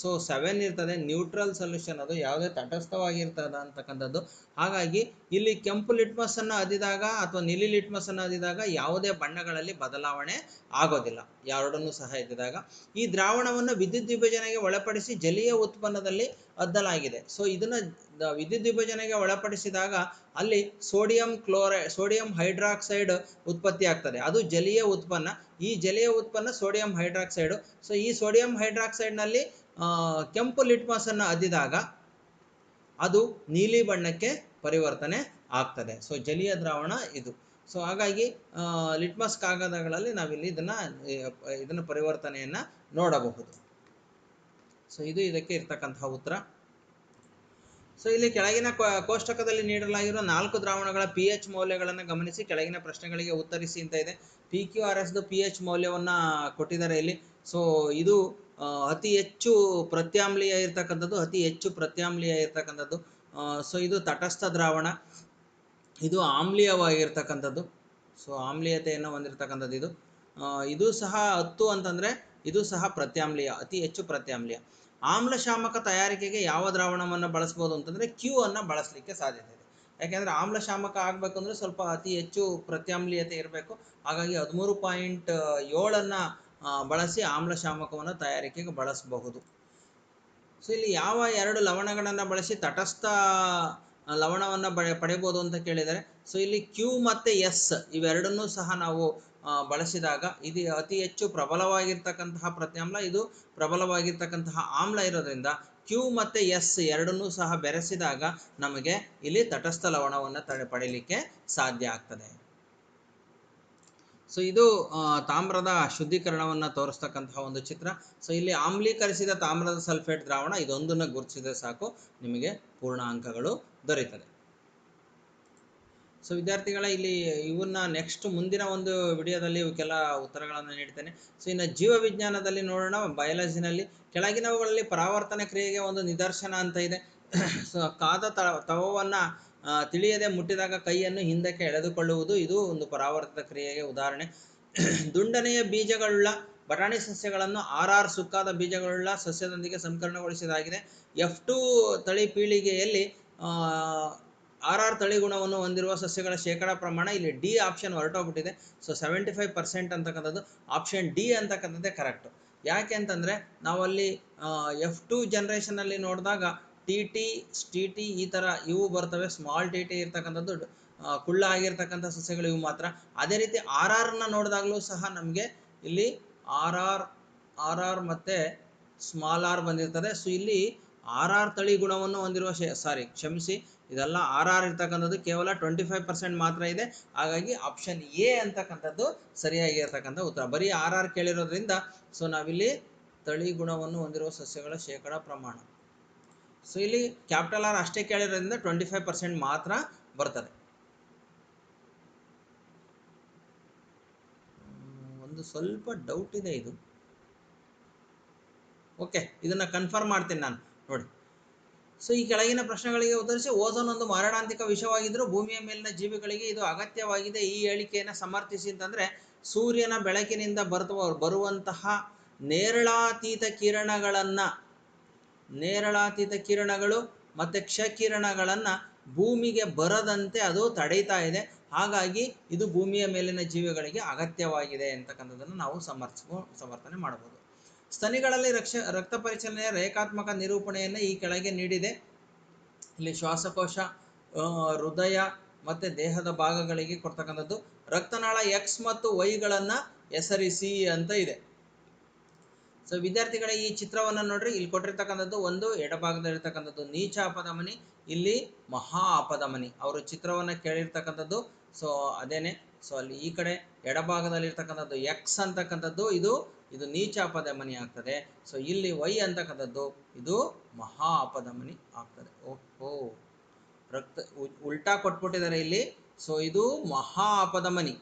ಸೊ ಸೆವೆನ್ ಇರ್ತದೆ ನ್ಯೂಟ್ರಲ್ ಸೊಲ್ಯೂಷನ್ ಅದು ಯಾವುದೇ ತಟಸ್ಥವಾಗಿರ್ತದ ಅಂತಕ್ಕಂಥದ್ದು. ಹಾಗಾಗಿ ಇಲ್ಲಿ ಕೆಂಪು ಲಿಟ್ಮಸನ್ನು ಅದಿದಾಗ ಅಥವಾ ನೀಲಿ ಲಿಟ್ಮಸನ್ನು ಅದಿದಾಗ ಯಾವುದೇ ಬಣ್ಣಗಳಲ್ಲಿ ಬದಲಾವಣೆ ಆಗೋದಿಲ್ಲ. ಎರಡನ್ನೂ ಸಹ ಇದ್ದಿದಾಗ. ಈ ದ್ರಾವಣವನ್ನು ವಿದ್ಯುತ್ ವಿಭಜನೆಗೆ ಒಳಪಡಿಸಿ ಜಲೀಯ ಉತ್ಪನ್ನದಲ್ಲಿ ಅದ್ದಲಾಗಿದೆ. ಸೊ ಇದನ್ನು ವಿದ್ಯುತ್ ವಿಭಜನೆಗೆ ಒಳಪಡಿಸಿದಾಗ ಅಲ್ಲಿ ಸೋಡಿಯಂ ಕ್ಲೋರೈ, ಸೋಡಿಯಂ ಹೈಡ್ರಾಕ್ಸೈಡ್ ಉತ್ಪತ್ತಿ ಆಗ್ತದೆ. ಅದು ಜಲೀಯ ಉತ್ಪನ್ನ. ಈ ಜಲೀಯ ಉತ್ಪನ್ನ ಸೋಡಿಯಂ ಹೈಡ್ರಾಕ್ಸೈಡು. ಸೊ ಈ ಸೋಡಿಯಂ ಹೈಡ್ರಾಕ್ಸೈಡ್ನಲ್ಲಿ ಕೆಂಪು ಲಿಟ್ಮಸನ್ನು ಅದ್ದಿದಾಗ ಅದು ನೀಲಿ ಬಣ್ಣಕ್ಕೆ ಪರಿವರ್ತನೆ ಆಗ್ತದೆ. ಸೊ ಜಲೀಯ ದ್ರಾವಣ ಇದು. ಸೊ ಹಾಗಾಗಿ ಲಿಟ್ಮಸ್ ಕಾಗದಗಳಲ್ಲಿ ನಾವಿಲ್ಲಿ ಇದನ್ನು ಇದನ್ನು ಪರಿವರ್ತನೆಯನ್ನು ನೋಡಬಹುದು. ಸೊ ಇದು ಇದಕ್ಕೆ ಇರ್ತಕ್ಕಂತಹ ಉತ್ತರ. ಸೊ ಇಲ್ಲಿ ಕೆಳಗಿನ ಕೋಷ್ಟಕದಲ್ಲಿ ನೀಡಲಾಗಿರುವ ನಾಲ್ಕು ದ್ರಾವಣಗಳ ಪಿ ಎಚ್ ಮೌಲ್ಯಗಳನ್ನು ಗಮನಿಸಿ, ಕೆಳಗಿನ ಪ್ರಶ್ನೆಗಳಿಗೆ ಉತ್ತರಿಸಿ ಅಂತ ಇದೆ. ಪಿ ಕ್ಯೂ ಆರ್ ಎಸ್ದು ಪಿ ಎಚ್ ಮೌಲ್ಯವನ್ನು ಕೊಟ್ಟಿದ್ದಾರೆ ಇಲ್ಲಿ. ಸೊ ಇದು ಅತಿ ಹೆಚ್ಚು ಪ್ರತ್ಯಾಮ್ಲೀಯ ಇರ್ತಕ್ಕಂಥದ್ದು, ಅತಿ ಹೆಚ್ಚು ಪ್ರತ್ಯಾಮ್ಲೀಯ ಇರ್ತಕ್ಕಂಥದ್ದು. ಸೊ ಇದು ತಟಸ್ಥ ದ್ರಾವಣ. ಇದು ಆಮ್ಲೀಯವಾಗಿರ್ತಕ್ಕಂಥದ್ದು. ಸೊ ಆಮ್ಲೀಯತೆಯನ್ನು ಹೊಂದಿರತಕ್ಕಂಥದ್ದು ಇದು. ಇದು ಸಹ ಹತ್ತು ಅಂತಂದರೆ ಇದು ಸಹ ಪ್ರತ್ಯಾಮ್ಲೀಯ, ಅತಿ ಹೆಚ್ಚು ಪ್ರತ್ಯಾಮ್ಲೀಯ. ಆಮ್ಲಶಾಮಕ ತಯಾರಿಕೆಗೆ ಯಾವ ದ್ರಾವಣವನ್ನು ಬಳಸ್ಬೋದು ಅಂತಂದರೆ ಕ್ಯೂ ಅನ್ನು ಬಳಸಲಿಕ್ಕೆ ಸಾಧ್ಯತೆ ಇದೆ. ಯಾಕೆಂದರೆ ಆಮ್ಲಶಾಮಕ ಆಗಬೇಕಂದ್ರೆ ಸ್ವಲ್ಪ ಅತಿ ಹೆಚ್ಚು ಪ್ರತ್ಯಾಮ್ಲೀಯತೆ ಇರಬೇಕು. ಹಾಗಾಗಿ ಹದಿಮೂರು ಪಾಯಿಂಟ್ ಏಳನ್ನು ಬಳಸಿ ಆಮ್ಲಶಾಮಕವನ್ನು ತಯಾರಿಕೆಗೆ ಬಳಸಬಹುದು. ಸೊ ಇಲ್ಲಿ ಯಾವ ಎರಡು ಲವಣಗಳನ್ನು ಬಳಸಿ ತಟಸ್ಥ ಲವಣವನ್ನು ಬಳೆ ಪಡೆಯಬಹುದು ಅಂತ ಕೇಳಿದರೆ ಸೊ ಇಲ್ಲಿ ಕ್ಯೂ ಮತ್ತು ಎಸ್ ಇವೆರಡನ್ನೂ ಸಹ ನಾವು ಬಳಸಿದಾಗ ಇದು ಅತಿ ಹೆಚ್ಚು ಪ್ರಬಲವಾಗಿರ್ತಕ್ಕಂತಹ ಪ್ರತ್ಯಾಮ್ಲ. ಇದು ಪ್ರಬಲವಾಗಿರ್ತಕ್ಕಂತಹ ಆಮ್ಲ ಇರೋದ್ರಿಂದ ಕ್ಯೂ ಮತ್ತು ಎಸ್ ಎರಡನ್ನೂ ಸಹ ಬೆರೆಸಿದಾಗ ನಮಗೆ ಇಲ್ಲಿ ತಟಸ್ಥ ಲವಣವನ್ನು ತಡೆ ಪಡೀಲಿಕ್ಕೆ ಸಾಧ್ಯ ಆಗ್ತದೆ. ಸೊ ಇದು ತಾಮ್ರದ ಶುದ್ಧೀಕರಣವನ್ನು ತೋರಿಸ್ತಕ್ಕಂತಹ ಒಂದು ಚಿತ್ರ. ಸೊ ಇಲ್ಲಿ ಆಮ್ಲೀಕರಿಸಿದ ತಾಮ್ರದ ಸಲ್ಫೇಟ್ ದ್ರಾವಣ ಇದೊಂದನ್ನು ಗುರುತಿಸಿದ್ರೆ ಸಾಕು. ನಿಮಗೆ ಪೂರ್ಣ ಅಂಕಗಳು ದೊರೆಯುತ್ತದೆ ಸೊ ವಿದ್ಯಾರ್ಥಿಗಳ, ಇಲ್ಲಿ ಇವನ್ನ ನೆಕ್ಸ್ಟ್ ಮುಂದಿನ ಒಂದು ವಿಡಿಯೋದಲ್ಲಿ ಇವಕ್ಕೆಲ್ಲ ಉತ್ತರಗಳನ್ನು ನೀಡ್ತೇನೆ. ಸೊ ಇನ್ನು ಜೀವ ವಿಜ್ಞಾನದಲ್ಲಿ ನೋಡೋಣ. ಬಯಾಲಜಿನಲ್ಲಿ ಕೆಳಗಿನವುಗಳಲ್ಲಿ ಪರಾವರ್ತನ ಕ್ರಿಯೆಗೆ ಒಂದು ನಿದರ್ಶನ ಅಂತ ಇದೆ. [COUGHS] ಸೊ ಕಾದ ತವವನ್ನು ತಿಳಿಯದೆ ಮುಟ್ಟಿದಾಗ ಕೈಯನ್ನು ಹಿಂದಕ್ಕೆ ಎಳೆದುಕೊಳ್ಳುವುದು ಇದು ಒಂದು ಪರಾವರ್ತಿತ ಕ್ರಿಯೆಗೆ ಉದಾಹರಣೆ. [CLEARS THROAT] ದುಂಡನೆಯ ಬೀಜಗಳುಳ್ಳ ಬಟಾಣಿ ಸಸ್ಯಗಳನ್ನು ಆರ್ ಆರ್ ಸುಕ್ಕಾದ ಬೀಜಗಳುಳ್ಳ ಸಸ್ಯದೊಂದಿಗೆ ಸಂಕರಣಗೊಳಿಸಿದಾಗಿದೆ. ಎಫ್ ಟು ತಳಿ ಪೀಳಿಗೆಯಲ್ಲಿ ಆರ್ ಆರ್ ತಳಿ ಗುಣವನ್ನು ಹೊಂದಿರುವ ಸಸ್ಯಗಳ ಶೇಕಡ ಪ್ರಮಾಣ ಇಲ್ಲಿ ಡಿ ಆಪ್ಷನ್ ಹೊರಟೋಗ್ಬಿಟ್ಟಿದೆ. ಸೊ, ಸೆವೆಂಟಿ ಫೈವ್ ಪರ್ಸೆಂಟ್ ಅಂತಕ್ಕಂಥದ್ದು ಆಪ್ಷನ್ ಡಿ ಅಂತಕ್ಕಂಥದ್ದೇ ಕರೆಕ್ಟು. ಯಾಕೆ ಅಂತಂದರೆ ನಾವಲ್ಲಿ ಎಫ್ ಟು ಜನ್ರೇಷನಲ್ಲಿ ನೋಡಿದಾಗ ಟಿ ಟಿ ಟಿ ಟಿ ಈ ಥರ ಇವು ಬರ್ತವೆ. ಸ್ಮಾಲ್ ಟಿ ಟಿ ಇರ್ತಕ್ಕಂಥದ್ದು ಕುಳ್ಳ ಆಗಿರ್ತಕ್ಕಂಥ ಸಸ್ಯಗಳು ಇವು ಮಾತ್ರ. ಅದೇ ರೀತಿ ಆರ್ ಆರ್ನ ನೋಡಿದಾಗಲೂ ಸಹ ನಮಗೆ ಇಲ್ಲಿ ಆರ್ ಆರ್ ಆರ್ ಆರ್ ಮತ್ತು ಸ್ಮಾಲ್ ಆರ್ ಬಂದಿರ್ತದೆ. ಸೊ ಇಲ್ಲಿ ಆರ್ ಆರ್ ತಳಿ ಗುಣವನ್ನು ಹೊಂದಿರುವ ಸಾರಿ ಕ್ಷಮಿಸಿ, ಇದೆಲ್ಲ ಆರ್ ಆರ್ ಇರ್ತಕ್ಕಂಥದ್ದು ಕೇವಲ ಟ್ವೆಂಟಿ ಫೈವ್ ಪರ್ಸೆಂಟ್ ಮಾತ್ರ ಇದೆ. ಹಾಗಾಗಿ ಆಪ್ಷನ್ ಎ ಅಂತಕ್ಕಂಥದ್ದು ಸರಿಯಾಗಿರ್ತಕ್ಕಂಥ ಉತ್ತರ. ಬರೀ ಆರ್ ಆರ್ ಕೇಳಿರೋದ್ರಿಂದ ಸೊ ನಾವಿಲ್ಲಿ ತಳಿ ಗುಣವನ್ನು ಹೊಂದಿರುವ ಸಸ್ಯಗಳ ಶೇಕಡ ಪ್ರಮಾಣ. ಸೊ ಇಲ್ಲಿ ಕ್ಯಾಪಿಟಲ್ ಆರ್ ಅಷ್ಟೇ ಕೇಳಿರೋದ್ರಿಂದ ಟ್ವೆಂಟಿ ಫೈವ್ ಪರ್ಸೆಂಟ್ ಮಾತ್ರ ಬರ್ತದೆ. ಒಂದು ಸ್ವಲ್ಪ ಡೌಟ್ ಇದೆ ಇದು. ಓಕೆ ಇದನ್ನು ಕನ್ಫರ್ಮ್ ಮಾಡ್ತೀನಿ ನಾನು. ನೋಡಿ. ಸೊ ಈ ಕೆಳಗಿನ ಪ್ರಶ್ನೆಗಳಿಗೆ ಉತ್ತರಿಸಿ ಓಝೋನ್ ಒಂದು ಮಾರಣಾಂತಿಕ ವಿಷವಾಗಿದ್ದರೂ ಭೂಮಿಯ ಮೇಲಿನ ಜೀವಿಗಳಿಗೆ ಇದು ಅಗತ್ಯವಾಗಿದೆ. ಈ ಹೇಳಿಕೆಯನ್ನು ಸಮರ್ಥಿಸಿ ಅಂತಂದರೆ ಸೂರ್ಯನ ಬೆಳಕಿನಿಂದ ಬರುವ ಬರುವಂತಹ ನೇರಳಾತೀತ ಕಿರಣಗಳನ್ನು ನೇರಳಾತೀತ ಕಿರಣಗಳು ಮತ್ತು ಕ್ಷಕಿರಣಗಳನ್ನು ಭೂಮಿಗೆ ಬರದಂತೆ ಅದು ತಡೀತಾ ಇದೆ. ಹಾಗಾಗಿ ಇದು ಭೂಮಿಯ ಮೇಲಿನ ಜೀವಿಗಳಿಗೆ ಅಗತ್ಯವಾಗಿದೆ ಅಂತಕ್ಕಂಥದ್ದನ್ನು ನಾವು ಸಮರ್ಥಿಸ್ಕೊ, ಸಮರ್ಥನೆ ಮಾಡಬಹುದು ಸ್ತನಿಗಳಲ್ಲಿ ರಕ್ಷ, ರಕ್ತ ಪರಿಚಲನೆಯ ರೇಖಾತ್ಮಕ ನಿರೂಪಣೆಯನ್ನು ಈ ಕೆಳಗೆ ನೀಡಿದೆ. ಇಲ್ಲಿ ಶ್ವಾಸಕೋಶ ಹೃದಯ ಮತ್ತು ದೇಹದ ಭಾಗಗಳಿಗೆ ಕೊಡ್ತಕ್ಕಂಥದ್ದು. ರಕ್ತನಾಳ ಎಕ್ಸ್ ಮತ್ತು ವೈಗಳನ್ನು ಹೆಸರಿಸಿ ಅಂತ ಇದೆ. ಸೊ ವಿದ್ಯಾರ್ಥಿಗಳ, ಈ ಚಿತ್ರವನ್ನು ನೋಡ್ರಿ, ಇಲ್ಲಿ ಕೊಟ್ಟಿರ್ತಕ್ಕಂಥದ್ದು ಒಂದು ಎಡಭಾಗದಲ್ಲಿರ್ತಕ್ಕಂಥದ್ದು ನೀಚ ಅಪಧಮನಿ ಇಲ್ಲಿ ಮಹಾ ಅಪಧಮನಿ ಅವರು ಚಿತ್ರವನ್ನು ಕೇಳಿರ್ತಕ್ಕಂಥದ್ದು ಸೊ ಅದೇನೆ. ಸೊ ಅಲ್ಲಿ ಈ ಕಡೆ ಎಡಭಾಗದಲ್ಲಿರ್ತಕ್ಕಂಥದ್ದು ಎಕ್ಸ್ ಅಂತಕ್ಕಂಥದ್ದು, ಇದು ಇದು ನೀಚ ಅಪಧಮನಿ ಆಗ್ತದೆ. ಸೊ ಇಲ್ಲಿ ವೈ ಅಂತಕ್ಕಂಥದ್ದು, ಇದು ಮಹಾ ಅಪಧಮನಿ ಆಗ್ತದೆ. ಓಹೋ! ರಕ್ತ ಉಲ್ಟಾ ಕೊಟ್ಬಿಟ್ಟಿದ್ದಾರೆ ಇಲ್ಲಿ. ಸೊ ಇದು ಮಹಾ ಅಪಧಮನಿ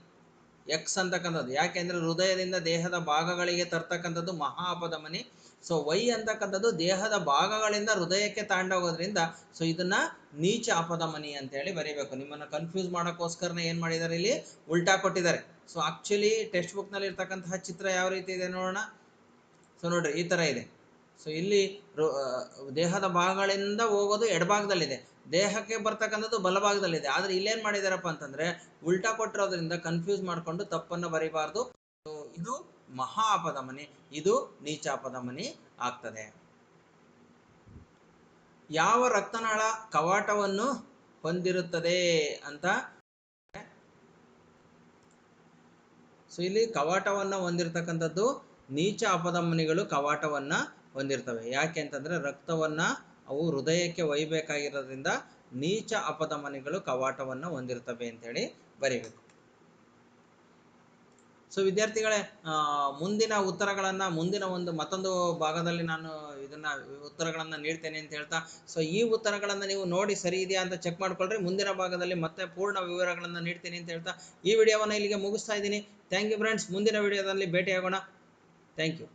ಎಕ್ಸ್ ಅಂತಕ್ಕಂಥದ್ದು. ಯಾಕೆಂದ್ರೆ ಹೃದಯದಿಂದ ದೇಹದ ಭಾಗಗಳಿಗೆ ತರ್ತಕ್ಕಂಥದ್ದು ಮಹಾ ಅಪಧಮನಿ ಸೊ ವೈ ಅಂತಕ್ಕಂಥದ್ದು ದೇಹದ ಭಾಗಗಳಿಂದ ಹೃದಯಕ್ಕೆ ತಾಂಡೋಗೋದ್ರಿಂದ ಸೊ ಇದನ್ನ ನೀಚ ಅಪಧಮನಿ ಅಂತೇಳಿ ಬರೀಬೇಕು. ನಿಮ್ಮನ್ನ ಕನ್ಫ್ಯೂಸ್ ಮಾಡೋಕ್ಕೋಸ್ಕರನೇ ಏನು ಮಾಡಿದ್ದಾರೆ ಇಲ್ಲಿ? ಉಲ್ಟಾ ಕೊಟ್ಟಿದ್ದಾರೆ. ಸೊ ಆಕ್ಚುಲಿ ಟೆಕ್ಸ್ಟ್ ಬುಕ್ನಲ್ಲಿ ಇರ್ತಕ್ಕಂತಹ ಚಿತ್ರ ಯಾವ ರೀತಿ ಇದೆ ನೋಡೋಣ. ಸೊ ನೋಡ್ರಿ ಈ ಥರ ಇದೆ. ಸೊ ಇಲ್ಲಿ ದೇಹದ ಭಾಗಗಳಿಂದ ಹೋಗೋದು ಎಡಭಾಗದಲ್ಲಿದೆ. ದೇಹಕ್ಕೆ ಬರ್ತಕ್ಕಂಥದ್ದು ಬಲಭಾಗದಲ್ಲಿದೆ. ಆದರೆ ಇಲ್ಲೇನು ಮಾಡಿದಾರಪ್ಪ ಅಂತಂದ್ರೆ ಉಲ್ಟಾ ಕೊಟ್ಟಿರೋದ್ರಿಂದ ಕನ್ಫ್ಯೂಸ್ ಮಾಡಿಕೊಂಡು ತಪ್ಪನ್ನು ಬರಿಬಾರ್ದು. ಇದು ಮಹಾ ಅಪಧಮನಿ ಇದು ನೀಚ ಅಪಧಮನಿ ಆಗ್ತದೆ. ಯಾವ ರಕ್ತನಾಳ ಕವಾಟವನ್ನು ಹೊಂದಿರುತ್ತದೆ ಅಂತ ಸೊ ಇಲ್ಲಿ ಕವಾಟವನ್ನು ಹೊಂದಿರತಕ್ಕಂಥದ್ದು ನೀಚ ಅಪಧಮನಿಗಳು ಕವಾಟವನ್ನ ಹೊಂದಿರ್ತವೆ. ಯಾಕೆ ಅಂತಂದ್ರೆ ರಕ್ತವನ್ನ ಅವು ಹೃದಯಕ್ಕೆ ಒಯ್ಯಬೇಕಾಗಿರೋದ್ರಿಂದ ನೀಚ ಅಪಧಮನಿಗಳು ಕವಾಟವನ್ನು ಹೊಂದಿರ್ತವೆ ಅಂತೇಳಿ ಬರೀಬೇಕು. ಸೊ ವಿದ್ಯಾರ್ಥಿಗಳೇ ಮುಂದಿನ ಉತ್ತರಗಳನ್ನ, ಮುಂದಿನ ಒಂದು ಮತ್ತೊಂದು ಭಾಗದಲ್ಲಿ ನಾನು ಇದನ್ನ, ಉತ್ತರಗಳನ್ನ ನೀಡ್ತೇನೆ ಅಂತ ಹೇಳ್ತಾ ಸೊ ಈ ಉತ್ತರಗಳನ್ನ ನೀವು ನೋಡಿ ಸರಿ ಇದೆಯಾ ಅಂತ ಚೆಕ್ ಮಾಡ್ಕೊಳ್ರಿ. ಮುಂದಿನ ಭಾಗದಲ್ಲಿ ಮತ್ತೆ ಪೂರ್ಣ ವಿವರಗಳನ್ನ ನೀಡ್ತೀನಿ ಅಂತ ಹೇಳ್ತಾ, ಈ ವಿಡಿಯೋವನ್ನ ಇಲ್ಲಿಗೆ ಮುಗಿಸ್ತಾ ಇದ್ದೀನಿ. ಥ್ಯಾಂಕ್ ಯು ಫ್ರೆಂಡ್ಸ್ ಮುಂದಿನ ವಿಡಿಯೋದಲ್ಲಿ ಭೇಟಿಯಾಗೋಣ. Thank you